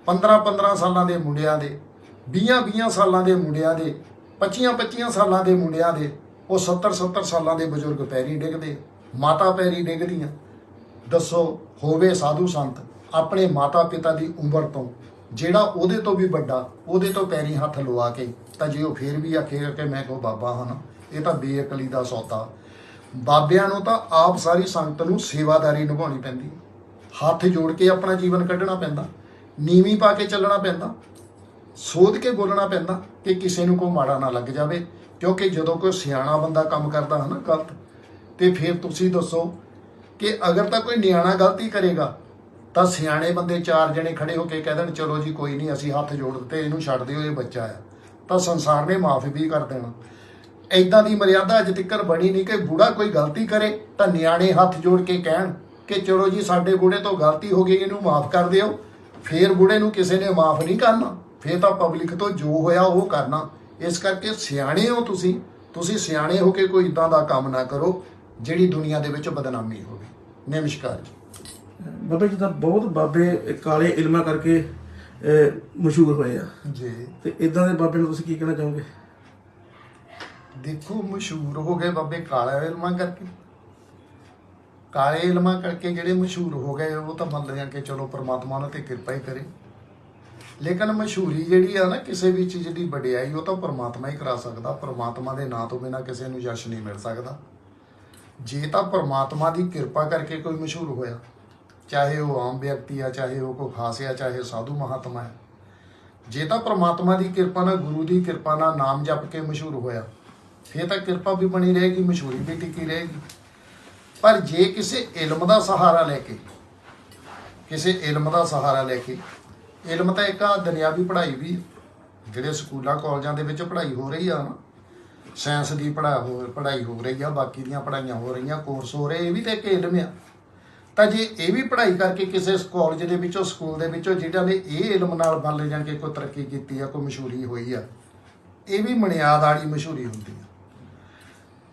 15 15 ਸਾਲਾਂ ਦੇ ਮੁੰਡਿਆਂ ਦੇ 20 20 ਸਾਲਾਂ ਦੇ ਮੁੰਡਿਆਂ ਦੇ 25 25 ਸਾਲਾਂ ਦੇ ਮੁੰਡਿਆਂ ਦੇ, ਉਹ 70 70 ਸਾਲਾਂ ਦੇ ਬਜ਼ੁਰਗ ਪੈਰੀ ਡਿੱਗਦੇ, ਮਾਤਾ ਪੈਰੀ ਡਿੱਗਦੀਆਂ। ਦੱਸੋ, ਹੋਵੇ ਸਾਧੂ ਸੰਤ, ਆਪਣੇ ਮਾਤਾ ਪਿਤਾ ਦੀ ਉਮਰ ਤੋਂ ਜਿਹੜਾ ਉਹਦੇ ਤੋਂ ਵੀ ਵੱਡਾ, ਉਹਦੇ ਤੋਂ ਪੈਰੀ ਹੱਥ ਲਵਾ ਕੇ, ਤਾਂ ਜੇ ਉਹ ਫੇਰ ਵੀ ਆਖੇ ਕਿ ਮੈਂ ਕੋ ਬਾਬਾ ਹਾਂ ਇਹ ਤਾਂ ਬੇਅਕਲੀ ਦਾ ਸੌਦਾ। ਬਾਬਿਆਂ ਨੂੰ ਤਾਂ ਆਪ ਸਾਰੀ ਸੰਗਤ ਨੂੰ ਸੇਵਾਦਾਰੀ ਨਿਭਾਉਣੀ ਪੈਂਦੀ। ਹੱਥ ਜੋੜ ਕੇ ਆਪਣਾ ਜੀਵਨ ਕੱਢਣਾ ਪੈਂਦਾ। ਨੀਵੀਂ ਪਾ ਕੇ ਚੱਲਣਾ ਪੈਂਦਾ। ਸੋਧ ਕੇ ਬੋਲਣਾ ਪੈਂਦਾ ਕਿ ਕਿਸੇ ਨੂੰ ਕੋਈ ਮਾੜਾ ਨਾ ਲੱਗ ਜਾਵੇ, ਕਿਉਂਕਿ ਜਦੋਂ ਕੋਈ ਸਿਆਣਾ ਬੰਦਾ ਕੰਮ ਕਰਦਾ ਹੈ ਨਾ ਗਲਤ, ਤੇ ਫਿਰ ਤੁਸੀਂ ਦੱਸੋ ਕਿ ਅਗਰ ਤਾਂ ਕੋਈ ਨਿਆਣਾ ਗਲਤੀ ਕਰੇਗਾ, ਤਾਂ ਸਿਆਣੇ ਬੰਦੇ ਚਾਰ ਜਣੇ ਖੜੇ ਹੋ ਕੇ ਕਹਿ ਦੇਣ, ਚਲੋ ਜੀ, ਕੋਈ ਨਹੀਂ, ਅਸੀਂ ਹੱਥ ਜੋੜ ਦਿੱਤੇ, ਇਹਨੂੰ ਛੱਡ ਦਿਓ, ਇਹ ਬੱਚਾ ਹੈ ਤਾਂ ਸੰਸਾਰ ਨੇ ਮਾਫ ਵੀ ਕਰ ਦੇਣਾ। ਐਦਾਂ ਦੀ ਮਰਿਆਦਾ ਅਜੇ ਤੱਕ ਬਣੀ ਨਹੀਂ ਕਿ ਬੁੜਾ ਕੋਈ ਗਲਤੀ ਕਰੇ, ਤਾਂ ਨਿਆਣੇ ਹੱਥ ਜੋੜ ਕੇ ਕਹਿਣ ਕਿ, ਚਲੋ ਜੀ, ਸਾਡੇ ਬੁੜੇ ਤੋਂ ਗਲਤੀ ਹੋ ਗਈ, ਇਹਨੂੰ ਮਾਫ ਕਰ ਦਿਓ। ਫੇਰ ਬੁੜੇ ਨੂੰ ਕਿਸੇ ਨੇ ਮਾਫ ਨਹੀਂ ਕਰਨਾ। ਫੇਰ ਤਾਂ ਪਬਲਿਕ ਤੋਂ ਜੋ ਹੋਇਆ ਉਹ ਕਰਨਾ। ਇਸ ਕਰਕੇ ਸਿਆਣੇ ਹੋ ਤੁਸੀਂ। ਤੁਸੀਂ ਸਿਆਣੇ ਹੋ ਕੇ ਕੋਈ ਇਦਾਂ ਦਾ ਕੰਮ ਨਾ ਕਰੋ ਜਿਹੜੀ ਦੁਨੀਆ ਦੇ ਵਿੱਚ ਬਦਨਾਮੀ ਹੋਵੇ। ਨਮਸਕਾਰ ਜੀ। ਬਾਬੇ ਜੀ ਤਾਂ ਬਹੁਤ ਬਾਬੇ ਕਾਲੇ ਇਲਮਾਂ ਕਰਕੇ ਮਸ਼ਹੂਰ ਹੋਏ ਆ। ਜੀ। ਤੇ ਇਦਾਂ ਦੇ ਬਾਬੇ ਨੂੰ ਤੁਸੀਂ ਕੀ ਕਹਿਣਾ ਚਾਹੋਗੇ? ਦੇਖੋ ਮਸ਼ਹੂਰ ਹੋ ਗਏ ਬਾਬੇ ਕਾਲੇ ਇਲਮਾਂ ਕਰਕੇ। ਕਾਲੇ ਇਲਮਾਂ ਕਰਕੇ ਜਿਹੜੇ ਮਸ਼ਹੂਰ ਹੋ ਗਏ ਉਹ ਤਾਂ ਮੰਨਦੇ ਆ ਕਿ ਚਲੋ ਪ੍ਰਮਾਤਮਾ ਉਹਨਾਂ ਤੇ ਕਿਰਪਾ ਹੀ ਕਰੇ। ਲੇਕਿਨ ਮਸ਼ਹੂਰੀ ਜਿਹੜੀ ਆ ਨਾ ਕਿਸੇ ਵੀ ਚੀਜ਼ ਦੀ ਵਡਿਆਈ, ਉਹ ਤਾਂ ਪਰਮਾਤਮਾ ਹੀ ਕਰਾ ਸਕਦਾ। ਪਰਮਾਤਮਾ ਦੇ ਨਾਂ ਤੋਂ ਬਿਨਾ ਕਿਸੇ ਨੂੰ ਯਸ਼ ਨਹੀਂ ਮਿਲ ਸਕਦਾ। ਜੇ ਤਾਂ ਪਰਮਾਤਮਾ ਦੀ ਕਿਰਪਾ ਕਰਕੇ ਕੋਈ ਮਸ਼ਹੂਰ ਹੋਇਆ, ਚਾਹੇ ਉਹ ਆਮ ਵਿਅਕਤੀ ਆ, ਚਾਹੇ ਉਹ ਕੋਈ ਖਾਸ ਆ, ਚਾਹੇ ਸਾਧੂ ਮਹਾਤਮਾ ਹੈ ਜੇ ਤਾਂ ਪਰਮਾਤਮਾ ਦੀ ਕਿਰਪਾ ਨਾਲ, ਗੁਰੂ ਦੀ ਕਿਰਪਾ ਨਾਲ ਨਾਮ ਜਪ ਕੇ ਮਸ਼ਹੂਰ ਹੋਇਆ, ਫੇਰ ਤਾਂ ਕਿਰਪਾ ਵੀ ਬਣੀ ਰਹੇਗੀ, ਮਸ਼ਹੂਰੀ ਵੀ ਟਿਕੀ ਰਹੇਗੀ। ਪਰ ਜੇ ਕਿਸੇ ਇਲਮ ਦਾ ਸਹਾਰਾ ਲੈ ਕੇ, ਕਿਸੇ ਇਲਮ ਦਾ ਸਹਾਰਾ ਲੈ ਕੇ ਇਲਮ ਤਾਂ ਇੱਕ ਆ, ਦੁਨਿਆਵੀ ਪੜ੍ਹਾਈ ਵੀ, ਜਿਹੜੇ ਸਕੂਲਾਂ, ਕਾਲਜਾਂ ਦੇ ਵਿੱਚ ਪੜ੍ਹਾਈ ਹੋ ਰਹੀ ਆ। ਨਾ ਸਾਇੰਸ ਦੀ ਪੜ੍ਹਾ ਹੋ, ਪੜ੍ਹਾਈ ਹੋ ਰਹੀ ਆ, ਬਾਕੀ ਦੀਆਂ ਪੜ੍ਹਾਈਆਂ ਹੋ ਰਹੀਆਂ ਕੋਰਸ ਹੋ ਰਹੇ, ਇਹ ਵੀ ਤਾਂ ਇੱਕ ਇਲਮ ਆ। ਤਾਂ ਜੇ ਇਹ ਵੀ ਪੜ੍ਹਾਈ ਕਰਕੇ ਕਿਸੇ ਕਾਲਜ ਦੇ ਵਿੱਚੋਂ ਸਕੂਲ ਦੇ ਵਿੱਚੋਂ ਜਿਹੜਾ ਨੇ ਇਹ ਇਲਮ ਨਾਲ ਬੰਨ ਜਾਣ ਕੇ ਕੋਈ ਤਰੱਕੀ ਕੀਤੀ ਆ, ਕੋਈ ਮਸ਼ਹੂਰੀ ਹੋਈ ਆ, ਇਹ ਵੀ ਮਨਿਆਦ ਵਾਲੀ ਮਸ਼ਹੂਰੀ ਹੁੰਦੀ ਆ।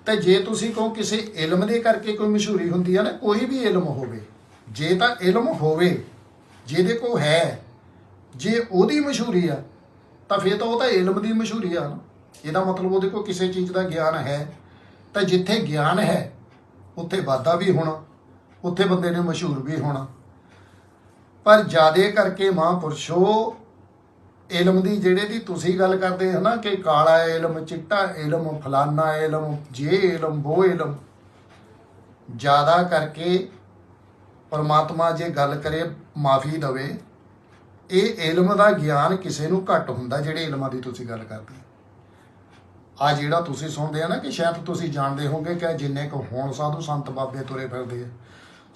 ਤੇ ਜੇ ਤੁਸੀਂ ਕਹੋ ਕਿਸੇ ਇਲਮ ਦੇ ਕਰਕੇ ਕੋਈ ਮਸ਼ਹੂਰੀ ਹੁੰਦੀ ਆ ਨਾ, ਕੋਈ ਵੀ ਇਲਮ ਹੋਵੇ, ਜੇ ਤਾਂ ਇਲਮ ਹੋਵੇ, ਜਿਹਦੇ ਕੋ ਹੈ ਜੇ ਉਹਦੀ ਮਸ਼ਹੂਰੀ ਆ, ਤਾਂ ਫਿਰ ਤਾਂ ਉਹ ਤਾਂ ਇਲਮ ਦੀ ਮਸ਼ਹੂਰੀ ਆ ਨਾ। ਇਹਦਾ ਮਤਲਬ ਉਹਦੇ ਕੋਲ ਕਿਸੇ ਚੀਜ਼ ਦਾ ਗਿਆਨ ਹੈ। ਤਾਂ ਜਿੱਥੇ ਗਿਆਨ ਹੈ, ਉੱਥੇ ਵਾਧਾ ਵੀ ਹੋਣਾ, ਉੱਥੇ ਬੰਦੇ ਨੇ ਮਸ਼ਹੂਰ ਵੀ ਹੋਣਾ। ਪਰ ਜਿਆਦੇ ਕਰਕੇ ਮਹਾਂਪੁਰਸ਼ੋ, ਇਲਮ ਦੀ ਜਿਹੜੇ ਦੀ ਤੁਸੀਂ ਗੱਲ ਕਰਦੇ ਹੋ ਨਾ ਕਿ ਕਾਲਾ ਇਲਮ, ਚਿੱਟਾ ਇਲਮ, ਫਲਾਨਾ ਇਲਮ, ਜੇ ਇਲਮ ਉਹ ਇਲਮ, ਜ਼ਿਆਦਾ ਕਰਕੇ ਪਰਮਾਤਮਾ ਜੇ ਗੱਲ ਕਰੇ, ਮਾਫੀ ਦਵੇ ਇਹ ਇਲਮ ਦਾ ਗਿਆਨ ਕਿਸੇ ਨੂੰ ਘੱਟ ਹੁੰਦਾ ਜਿਹੜੇ ਇਲਮਾਂ ਦੀ ਤੁਸੀਂ ਗੱਲ ਕਰਦੇ ਆ ਜਿਹੜਾ ਤੁਸੀਂ ਸੁਣਦੇ ਆ ਨਾ ਕਿ ਸ਼ਾਇਦ ਤੁਸੀਂ ਜਾਣਦੇ ਹੋਗੇ ਕਿ ਜਿੰਨੇ ਕੁ ਹੋਣ ਸਾਧੂ ਸੰਤ ਬਾਬੇ ਤੁਰੇ ਫਿਰਦੇ ਆ,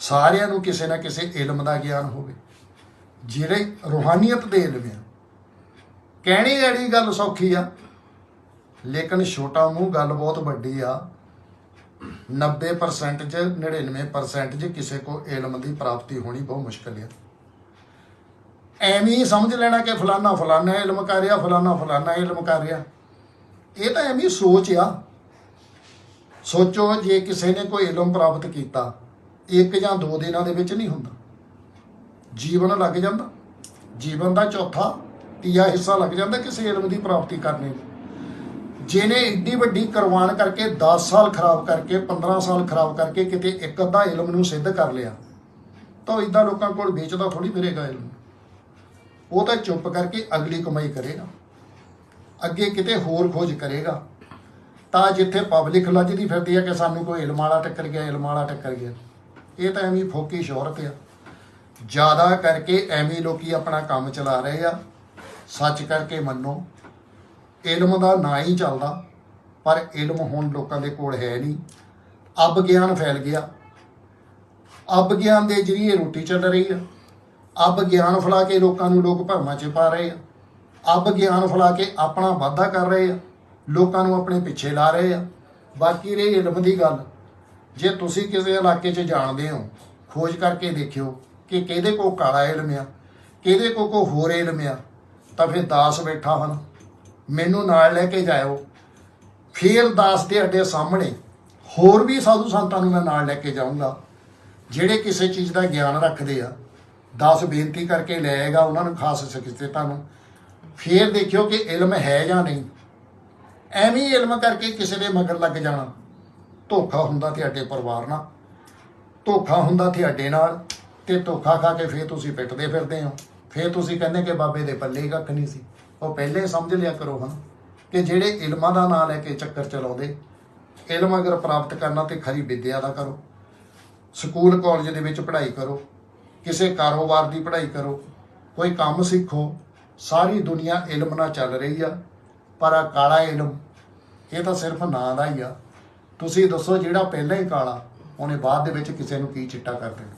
ਸਾਰਿਆਂ ਨੂੰ ਕਿਸੇ ਨਾ ਕਿਸੇ ਇਲਮ ਦਾ ਗਿਆਨ ਹੋਵੇ। ਜਿਹੜੇ ਰੂਹਾਨੀਅਤ ਦੇ ਇਲਮ ਆ, ਕਹਿਣੀ ਜਿਹੜੀ ਗੱਲ ਸੌਖੀ ਆ, ਲੇਕਿਨ ਛੋਟਾ ਮੂੰਹ ਗੱਲ ਬਹੁਤ ਵੱਡੀ ਆ 90% ਚ 99% ਚ ਕਿਸੇ ਕੋ ਇਲਮ ਦੀ ਪ੍ਰਾਪਤੀ ਹੋਣੀ ਬਹੁਤ ਮੁਸ਼ਕਲ ਆ। ਐਵੇਂ ਹੀ ਸਮਝ ਲੈਣਾ ਕਿ ਫਲਾਨਾ ਫਲਾਨਾ ਇਲਮ ਕਰ ਰਿਹਾ, ਫਲਾਨਾ ਫਲਾਨਾ ਇਲਮ ਕਰ ਰਿਹਾ। ਇਹ ਤਾਂ ਐਵੇਂ ਸੋਚ ਆ। ਸੋਚੋ ਜੇ ਕਿਸੇ ਨੇ ਕੋਈ ਇਲਮ ਪ੍ਰਾਪਤ ਕੀਤਾ, ਇੱਕ ਜਾਂ ਦੋ ਦਿਨਾਂ ਦੇ ਵਿੱਚ ਨਹੀਂ ਹੁੰਦਾ। ਜੀਵਨ ਲੱਗ ਜਾਂਦਾ। ਜੀਵਨ ਦਾ ਚੌਥਾ ਤੀਆ ਹਿੱਸਾ ਲੱਗ ਜਾਂਦਾ ਕਿਸੇ ਇਲਮ ਦੀ ਪ੍ਰਾਪਤੀ ਕਰਨੇ ਨੂੰ ਜਿਹਨੇ ਇੱਡੀ ਵੱਡੀ ਕੁਰਬਾਨ ਕਰਕੇ 10 ਸਾਲ ਖਰਾਬ ਕਰਕੇ 15 ਸਾਲ ਖਰਾਬ ਕਰਕੇ ਕਿਤੇ ਇੱਕ ਅੱਧਾ ਇਲਮ ਨੂੰ ਸਿੱਧ ਕਰ ਲਿਆ, ਤਾਂ ਇਦਾਂ ਲੋਕਾਂ ਕੋਲ ਵੇਚਦਾ ਥੋੜੀ ਫਿਰੇਗਾ ਇਲਮ। ਉਹ ਤਾਂ ਚੁੱਪ ਕਰਕੇ ਅਗਲੀ ਕਮਾਈ ਕਰੇਗਾ। ਅੱਗੇ ਕਿਤੇ ਹੋਰ ਖੋਜ ਕਰੇਗਾ। ਤਾਂ ਜਿੱਥੇ ਪਬਲਿਕ ਲੱਜਦੀ ਫਿਰਦੀ ਹੈ ਕਿ ਸਾਨੂੰ ਕੋਈ ਇਲਮ ਵਾਲਾ ਟੱਕਰ ਗਿਆ ਇਲਮ ਵਾਲਾ ਟੱਕਰ ਗਿਆ। ਇਹ ਤਾਂ ਐਵੇਂ ਫੋਕੀ ਸ਼ੋਹਰਤ ਆ। ਜ਼ਿਆਦਾ ਕਰਕੇ ਐਵੇਂ ਲੋਕੀ ਆਪਣਾ ਕੰਮ ਚਲਾ ਰਹੇ ਆ। ਸੱਚ ਕਰਕੇ ਮੰਨੋ, ਇਲਮ ਦਾ ਨਾਂ ਹੀ ਚੱਲਦਾ, ਪਰ ਇਲਮ ਹੁਣ ਲੋਕਾਂ ਦੇ ਕੋਲ ਹੈ ਨਹੀਂ। ਅਬ ਗਿਆਨ ਫੈਲ ਗਿਆ। ਅਬ ਗਿਆਨ ਦੇ ਜਰੀਏ ਰੋਟੀ ਚੱਲ ਰਹੀ ਆ। ਅਬ ਗਿਆਨ ਫਲਾ ਕੇ ਲੋਕਾਂ ਨੂੰ ਲੋਕ ਭਰਮਾਂ 'ਚ ਪਾ ਰਹੇ ਆ। ਅਬ ਗਿਆਨ ਫਲਾ ਕੇ ਆਪਣਾ ਵਾਧਾ ਕਰ ਰਹੇ ਆ। ਲੋਕਾਂ ਨੂੰ ਆਪਣੇ ਪਿੱਛੇ ਲਾ ਰਹੇ ਆ। ਬਾਕੀ ਰਹੀ ਇਲਮ ਦੀ ਗੱਲ। ਜੇ ਤੁਸੀਂ ਕਿਸੇ ਇਲਾਕੇ 'ਚ ਜਾਣਦੇ ਹੋ, ਖੋਜ ਕਰਕੇ ਦੇਖਿਓ ਕਿ ਕਿਹਦੇ ਕੋਲ ਕਾਲਾ ਇਲਮ ਆ, ਕਿਹਦੇ ਕੋਲ ਕੋ ਹੋਰ ਇਲਮ ਆ, ਤਾਂ ਫਿਰ ਦਾਸ ਬੈਠਾ ਹਨ ਮੈਨੂੰ ਨਾਲ ਲੈ ਕੇ ਜਾਇਓ। ਫਿਰ ਦਾਸ ਦੇ ਅੱਡੇ ਸਾਹਮਣੇ ਹੋਰ ਵੀ ਸਾਧੂ ਸੰਤਾਂ ਨੂੰ ਮੈਂ ਨਾਲ ਲੈ ਕੇ ਜਾਊਂਗਾ। ਜਿਹੜੇ ਕਿਸੇ ਚੀਜ਼ ਦਾ ਗਿਆਨ ਰੱਖਦੇ ਆ ਦਾਸ ਬੇਨਤੀ ਕਰਕੇ ਲੈ ਆਏਗਾ ਉਹਨਾਂ ਨੂੰ ਖਾਸ ਸਿੱਖਿਅਤਾਂ ਨੂੰ। ਫਿਰ ਦੇਖਿਓ ਕਿ ਇਲਮ ਹੈ ਜਾਂ ਨਹੀਂ। ਐਵੇਂ ਇਲਮ ਕਰਕੇ ਕਿਸੇ ਦੇ ਮਗਰ ਲੱਗ ਜਾਣਾ। ਧੋਖਾ ਹੁੰਦਾ ਤੁਹਾਡੇ ਪਰਿਵਾਰ ਨਾਲ। ਧੋਖਾ ਹੁੰਦਾ ਤੁਹਾਡੇ ਨਾਲ ਤੇ ਧੋਖਾ ਖਾ ਕੇ ਫੇਰ ਤੁਸੀਂ ਪਿੱਟਦੇ ਫਿਰਦੇ ਹੋ। ਫੇਰ ਤੁਸੀਂ ਕਹਿੰਦੇ ਕਿ ਬਾਬੇ ਦੇ ਪੱਲੇ ਹੀ ਕੱਖ ਨਹੀਂ ਸੀ। ਉਹ ਪਹਿਲੇ ਸਮਝ ਲਿਆ ਕਰੋ ਹਨ ਕਿ ਜਿਹੜੇ ਇਲਮਾਂ ਦਾ ਨਾਂ ਲੈ ਕੇ ਚੱਕਰ ਚਲਾਉਂਦੇ, ਇਲਮ ਅਗਰ ਪ੍ਰਾਪਤ ਕਰਨਾ ਤੇ ਖਰੀ ਵਿਦਿਆ ਦਾ ਕਰੋ। ਸਕੂਲ, ਕਾਲਜ ਦੇ ਵਿੱਚ ਪੜ੍ਹਾਈ ਕਰੋ। ਕਿਸੇ ਕਾਰੋਬਾਰ ਦੀ ਪੜ੍ਹਾਈ ਕਰੋ ਕੋਈ ਕੰਮ ਸਿੱਖੋ ਸਾਰੀ ਦੁਨੀਆ ਇਲਮ ਨਾਲ ਚੱਲ ਰਹੀ ਆ ਪਰ ਆ ਕਾਲਾ ਇਲਮ ਇਹ ਤਾਂ ਸਿਰਫ ਨਾਂ ਦਾ ਹੀ ਆ। ਤੁਸੀਂ ਦੱਸੋ ਜਿਹੜਾ ਪਹਿਲਾਂ ਹੀ ਕਾਲਾ ਉਹਨੇ ਬਾਅਦ ਦੇ ਵਿੱਚ ਕਿਸੇ ਨੂੰ ਕੀ ਚਿੱਟਾ ਕਰ ਦੇਣਾ?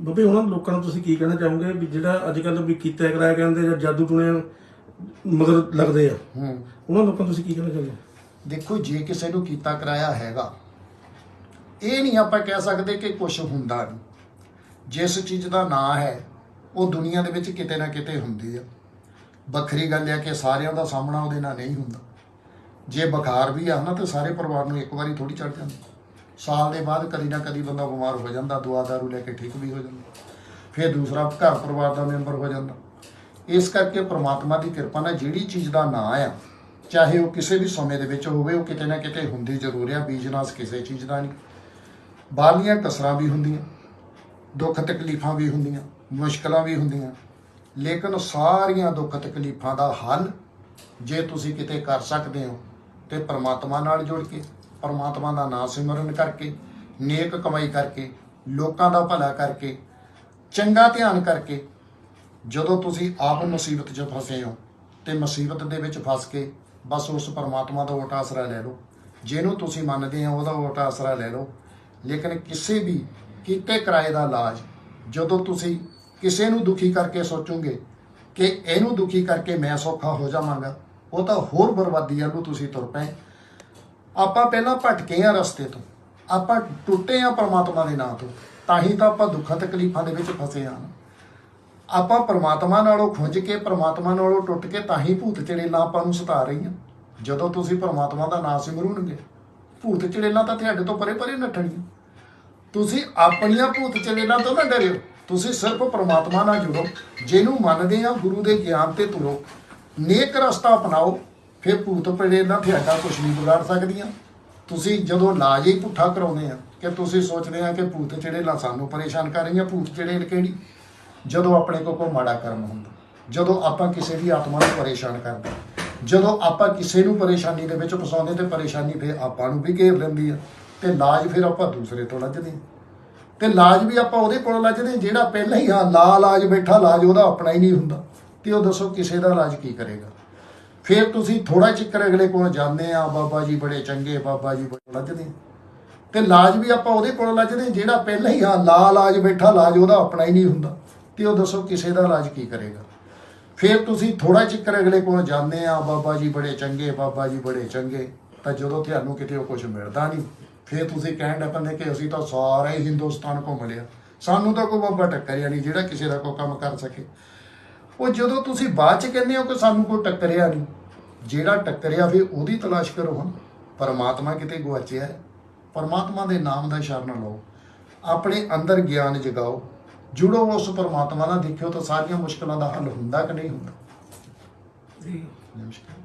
ਬੱਬੇ ਉਹਨਾਂ ਲੋਕਾਂ ਨੂੰ ਤੁਸੀਂ ਕੀ ਕਹਿਣਾ ਚਾਹੋਗੇ ਵੀ ਜਿਹੜਾ ਅੱਜ ਕੱਲ੍ਹ ਵੀ ਕੀਤਾ ਕਰਾਇਆ ਕਹਿੰਦੇ ਜਾਂ ਜਾਦੂ ਟੂਣੇ ਮਗਰ ਲੱਗਦੇ ਆ? ਹੂੰ। ਉਹਨਾਂ ਲੋਕਾਂ ਨੂੰ ਤੁਸੀਂ ਕੀ ਕਹਿਣਾ ਚਾਹੋਗੇ? ਦੇਖੋ ਜੇ ਕਿਸੇ ਨੂੰ ਕੀਤਾ ਕਰਾਇਆ ਹੈਗਾ ਇਹ ਨਹੀਂ ਆਪਾਂ ਕਹਿ ਸਕਦੇ ਕਿ ਕੁਝ ਹੁੰਦਾ ਨਹੀਂ ਜਿਸ ਚੀਜ਼ ਦਾ ਨਾਂ ਹੈ, ਉਹ ਦੁਨੀਆ ਦੇ ਵਿੱਚ ਕਿਤੇ ਨਾ ਕਿਤੇ ਹੁੰਦੀ ਆ। ਵੱਖਰੀ ਗੱਲ ਹੈ ਕਿ ਸਾਰਿਆਂ ਦਾ ਸਾਹਮਣਾ ਉਹਦੇ ਨਾਲ ਨਹੀਂ ਹੁੰਦਾ। ਜੇ ਬੁਖਾਰ ਵੀ ਆ ਨਾ, ਤੇ ਸਾਰੇ ਪਰਿਵਾਰ ਨੂੰ ਇੱਕ ਵਾਰੀ ਥੋੜੀ ਚੜ ਜਾਂਦੀ। ਸਾਲ ਦੇ ਬਾਅਦ ਕਦੀ ਨਾ ਕਦੀ ਬੰਦਾ ਬਿਮਾਰ ਹੋ ਜਾਂਦਾ ਦਵਾ ਦਾਰੂ ਲੈ ਕੇ ਠੀਕ ਵੀ ਹੋ ਜਾਂਦਾ। ਫਿਰ ਦੂਸਰਾ ਘਰ ਪਰਿਵਾਰ ਦਾ ਮੈਂਬਰ ਹੋ ਜਾਂਦਾ। ਇਸ ਕਰਕੇ ਪ੍ਰਮਾਤਮਾ ਦੀ ਕਿਰਪਾ ਨਾਲ ਜਿਹੜੀ ਚੀਜ਼ ਦਾ ਨਾਂ ਆ, ਚਾਹੇ ਉਹ ਕਿਸੇ ਵੀ ਸਮੇਂ ਦੇ ਵਿੱਚ ਹੋਵੇ, ਉਹ ਕਿਤੇ ਨਾ ਕਿਤੇ ਹੁੰਦੀ ਜ਼ਰੂਰ ਆ ਬੀਜਨਾਸ ਕਿਸੇ ਚੀਜ਼ ਦਾ ਨਹੀਂ। ਬਾਹਰਲੀਆਂ ਕਸਰਾਂ ਵੀ ਹੁੰਦੀਆਂ। ਦੁੱਖ ਤਕਲੀਫਾਂ ਵੀ ਹੁੰਦੀਆਂ, ਮੁਸ਼ਕਲਾਂ ਵੀ ਹੁੰਦੀਆਂ। ਲੇਕਿਨ ਸਾਰੀਆਂ ਦੁੱਖ ਤਕਲੀਫਾਂ ਦਾ ਹੱਲ ਜੇ ਤੁਸੀਂ ਕਿਤੇ ਕਰ ਸਕਦੇ ਹੋ, ਤੇ ਪ੍ਰਮਾਤਮਾ ਨਾਲ ਜੁੜ ਕੇ, ਪ੍ਰਮਾਤਮਾ ਦਾ ਨਾਮ ਸਿਮਰਨ ਕਰਕੇ, ਨੇਕ ਕਮਾਈ ਕਰਕੇ, ਲੋਕਾਂ ਦਾ ਭਲਾ ਕਰਕੇ, ਚੰਗਾ ਧਿਆਨ ਕਰਕੇ, ਜਦੋਂ ਤੁਸੀਂ ਆਪ ਮੁਸੀਬਤ 'ਚ ਫਸੇ ਹੋ, ਤੇ ਮੁਸੀਬਤ ਦੇ ਵਿੱਚ ਫਸ ਕੇ ਬਸ ਉਸ ਪਰਮਾਤਮਾ ਦਾ ਓਟ ਆਸਰਾ ਲੈ ਲਓ। ਜਿਹਨੂੰ ਤੁਸੀਂ ਮੰਨਦੇ ਹੋ, ਉਹਦਾ ਓਟ ਆਸਰਾ ਲੈ ਲਓ। ਲੇਕਿਨ ਕਿਸੇ ਵੀ ਕੀਤੇ ਕਿਰਾਏ ਦਾ ਇਲਾਜ, ਜਦੋਂ ਤੁਸੀਂ ਕਿਸੇ ਨੂੰ ਦੁਖੀ ਕਰਕੇ ਸੋਚੋਗੇ ਕਿ ਇਹਨੂੰ ਦੁਖੀ ਕਰਕੇ ਮੈਂ ਸੌਖਾ ਹੋ ਜਾਵਾਂਗਾ, ਉਹ ਤਾਂ ਹੋਰ ਬਰਬਾਦੀ ਵੱਲ ਨੂੰ ਤੁਸੀਂ ਤੁਰ ਪਏ। ਆਪਾਂ ਪਹਿਲਾਂ ਭਟਕੇ ਆ ਰਸਤੇ ਤੋਂ, ਆਪਾਂ ਟੁੱਟੇ ਆ ਪਰਮਾਤਮਾ ਦੇ ਨਾਂ ਤੋਂ, ਤਾਂ ਹੀ ਤਾਂ ਆਪਾਂ ਦੁੱਖਾਂ ਤਕਲੀਫਾਂ ਦੇ ਵਿੱਚ ਫਸੇ ਆ ਆਪਾਂ ਪਰਮਾਤਮਾ ਨਾਲੋਂ ਖੁੰਝ ਕੇ, ਪਰਮਾਤਮਾ ਨਾਲੋਂ ਟੁੱਟ ਕੇ, ਤਾਂ ਹੀ ਭੂਤ ਚੜੇਲਾਂ ਆਪਾਂ ਨੂੰ ਸਤਾ ਰਹੀਆਂ। ਜਦੋਂ ਤੁਸੀਂ ਪਰਮਾਤਮਾ ਦਾ ਨਾਮ ਸਿਮਰੋਗੇ, ਭੂਤ ਚੜੇਲਾਂ ਤਾਂ ਤੁਹਾਡੇ ਤੋਂ ਪਰੇ ਪਰੇ ਨੱਠਣਗੀਆਂ। ਤੁਸੀਂ ਆਪਣੀਆਂ ਭੂਤ ਚੜੇਲਾਂ ਤੋਂ ਨਾ ਡਰਿਓ। ਤੁਸੀਂ ਸਿਰਫ ਪਰਮਾਤਮਾ ਨਾਲ ਜੁੜੋ। ਜਿਹਨੂੰ ਮੰਨਦੇ ਆ, ਗੁਰੂ ਦੇ ਗਿਆਨ ਤੇ ਤੁਰੋ। ਨੇਕ ਰਸਤਾ ਅਪਣਾਓ। ਫਿਰ ਭੂਤ ਚੜੇਲਾਂ ਤੁਹਾਡਾ ਕੁਝ ਨਹੀਂ ਵਿਗਾੜ ਸਕਦੀਆਂ। ਤੁਸੀਂ ਜਦੋਂ ਲਾਜ ਹੀ ਪੁੱਠਾ ਕਰਾਉਂਦੇ ਆ ਕਿ ਤੁਸੀਂ ਸੋਚਦੇ ਆ ਕਿ ਭੂਤ ਚੜੇਲਾਂ ਸਾਨੂੰ ਪਰੇਸ਼ਾਨ ਕਰ ਰਹੀਆਂ, ਭੂਤ ਚੜੇਲ ਕਿਹੜੀ? ਜਦੋਂ ਆਪਣੇ ਕੋਲ ਕੋਈ ਮਾੜਾ ਕਰਮ ਹੁੰਦਾ, ਜਦੋਂ ਆਪਾਂ ਕਿਸੇ ਦੀ ਆਤਮਾ ਨੂੰ ਪਰੇਸ਼ਾਨ ਕਰਦੇ ਜਦੋਂ ਆਪਾਂ ਕਿਸੇ ਨੂੰ ਪਰੇਸ਼ਾਨੀ ਦੇ ਵਿੱਚ ਫਸਾਉਂਦੇ ਤੇ ਪਰੇਸ਼ਾਨੀ ਫਿਰ ਆਪਾਂ ਨੂੰ ਵੀ ਘੇਰ ਲੈਂਦੀ ਆ। ਤੇ ਲਾਜ ਫਿਰ ਆਪਾਂ ਦੂਸਰੇ ਤੋਂ ਲੱਜਦੇ ਹਾਂ। ਤੇ ਲਾਜ ਵੀ ਆਪਾਂ ਉਹਦੇ ਕੋਲ ਲੱਜਦੇ ਹਾਂ, ਜਿਹੜਾ ਪਹਿਲਾਂ ਹੀ ਹਾਂ, ਲਾ ਇਲਾਜ ਬੈਠਾ, ਲਾਜ ਉਹਦਾ ਆਪਣਾ ਹੀ ਨਹੀਂ ਹੁੰਦਾ। ਤੇ ਉਹ ਦੱਸੋ ਕਿਸੇ ਦਾ ਇਲਾਜ ਕੀ ਕਰੇਗਾ? ਫਿਰ ਤੁਸੀਂ ਥੋੜਾ ਚਿੱਕਰ ਅਗਲੇ ਕੋਲ ਜਾਂਦੇ ਆ ਬਾਬਾ ਜੀ ਬੜੇ ਚੰਗੇ, ਬਾਬਾ ਜੀ ਬੜੇ ਲੱਜਦੇ ਹਾਂ। ਤੇ ਇਲਾਜ ਵੀ ਆਪਾਂ ਉਹਦੇ ਕੋਲ ਲੱਜਦੇ ਹਾਂ, ਜਿਹੜਾ ਪਹਿਲਾਂ ਹੀ ਹਾਂ, ਲਾ ਇਲਾਜ ਬੈਠਾ, ਲਾਜ ਉਹਦਾ ਆਪਣਾ ਹੀ ਨਹੀਂ ਹੁੰਦਾ। ਤੇ ਉਹ ਦੱਸੋ ਕਿਸੇ ਦਾ ਇਲਾਜ ਕੀ ਕਰੇਗਾ? ਫਿਰ ਤੁਸੀਂ ਥੋੜਾ ਚਿੱਕਰ ਅਗਲੇ ਕੋਲ ਜਾਂਦੇ ਆ ਬਾਬਾ ਜੀ ਬੜੇ ਚੰਗੇ, ਬਾਬਾ ਜੀ ਬੜੇ ਚੰਗੇ। ਤਾਂ ਜਦੋਂ ਤੁਹਾਨੂੰ ਕਿਤੇ ਉਹ ਕੁਝ ਮਿਲਦਾ ਨਹੀਂ ਫਿਰ ਤੁਸੀਂ ਕਹਿਣ ਲੱਗ ਪੈਂਦੇ ਕਿ ਅਸੀਂ ਤਾਂ ਸਾਰਾ ਹੀ ਹਿੰਦੁਸਤਾਨ ਘੁੰਮ ਲਿਆ। ਸਾਨੂੰ ਤਾਂ ਕੋਈ ਬਾਬਾ ਟੱਕਰਿਆ ਨਹੀਂ ਜਿਹੜਾ ਕਿਸੇ ਦਾ ਕੋਈ ਕੰਮ ਕਰ ਸਕੇ। ਉਹ ਜਦੋਂ ਤੁਸੀਂ ਬਾਅਦ ਚ ਕਹਿੰਦੇ ਹੋ ਕਿ ਸਾਨੂੰ ਕੋਈ ਟੱਕਰਿਆ ਨਹੀਂ ਜਿਹੜਾ ਟੱਕਰਿਆ ਫਿਰ ਉਹਦੀ ਤਲਾਸ਼ ਕਰੋ ਹੁਣ। ਪਰਮਾਤਮਾ ਕਿਤੇ ਗੁਆਚਿਆ ਹੈ। ਪਰਮਾਤਮਾ ਦੇ ਨਾਮ ਦਾ ਸ਼ਰਨ ਲਓ। ਆਪਣੇ ਅੰਦਰ ਗਿਆਨ ਜਗਾਓ। ਜੁੜੋ ਉਸ ਪਰਮਾਤਮਾ ਨਾਲ। ਦੇਖਿਓ ਤਾਂ ਸਾਰੀਆਂ ਮੁਸ਼ਕਲਾਂ ਦਾ ਹੱਲ ਹੁੰਦਾ ਕਿ ਨਹੀਂ ਹੁੰਦਾ। ਜੀ। ਨਮਸਕਾਰ।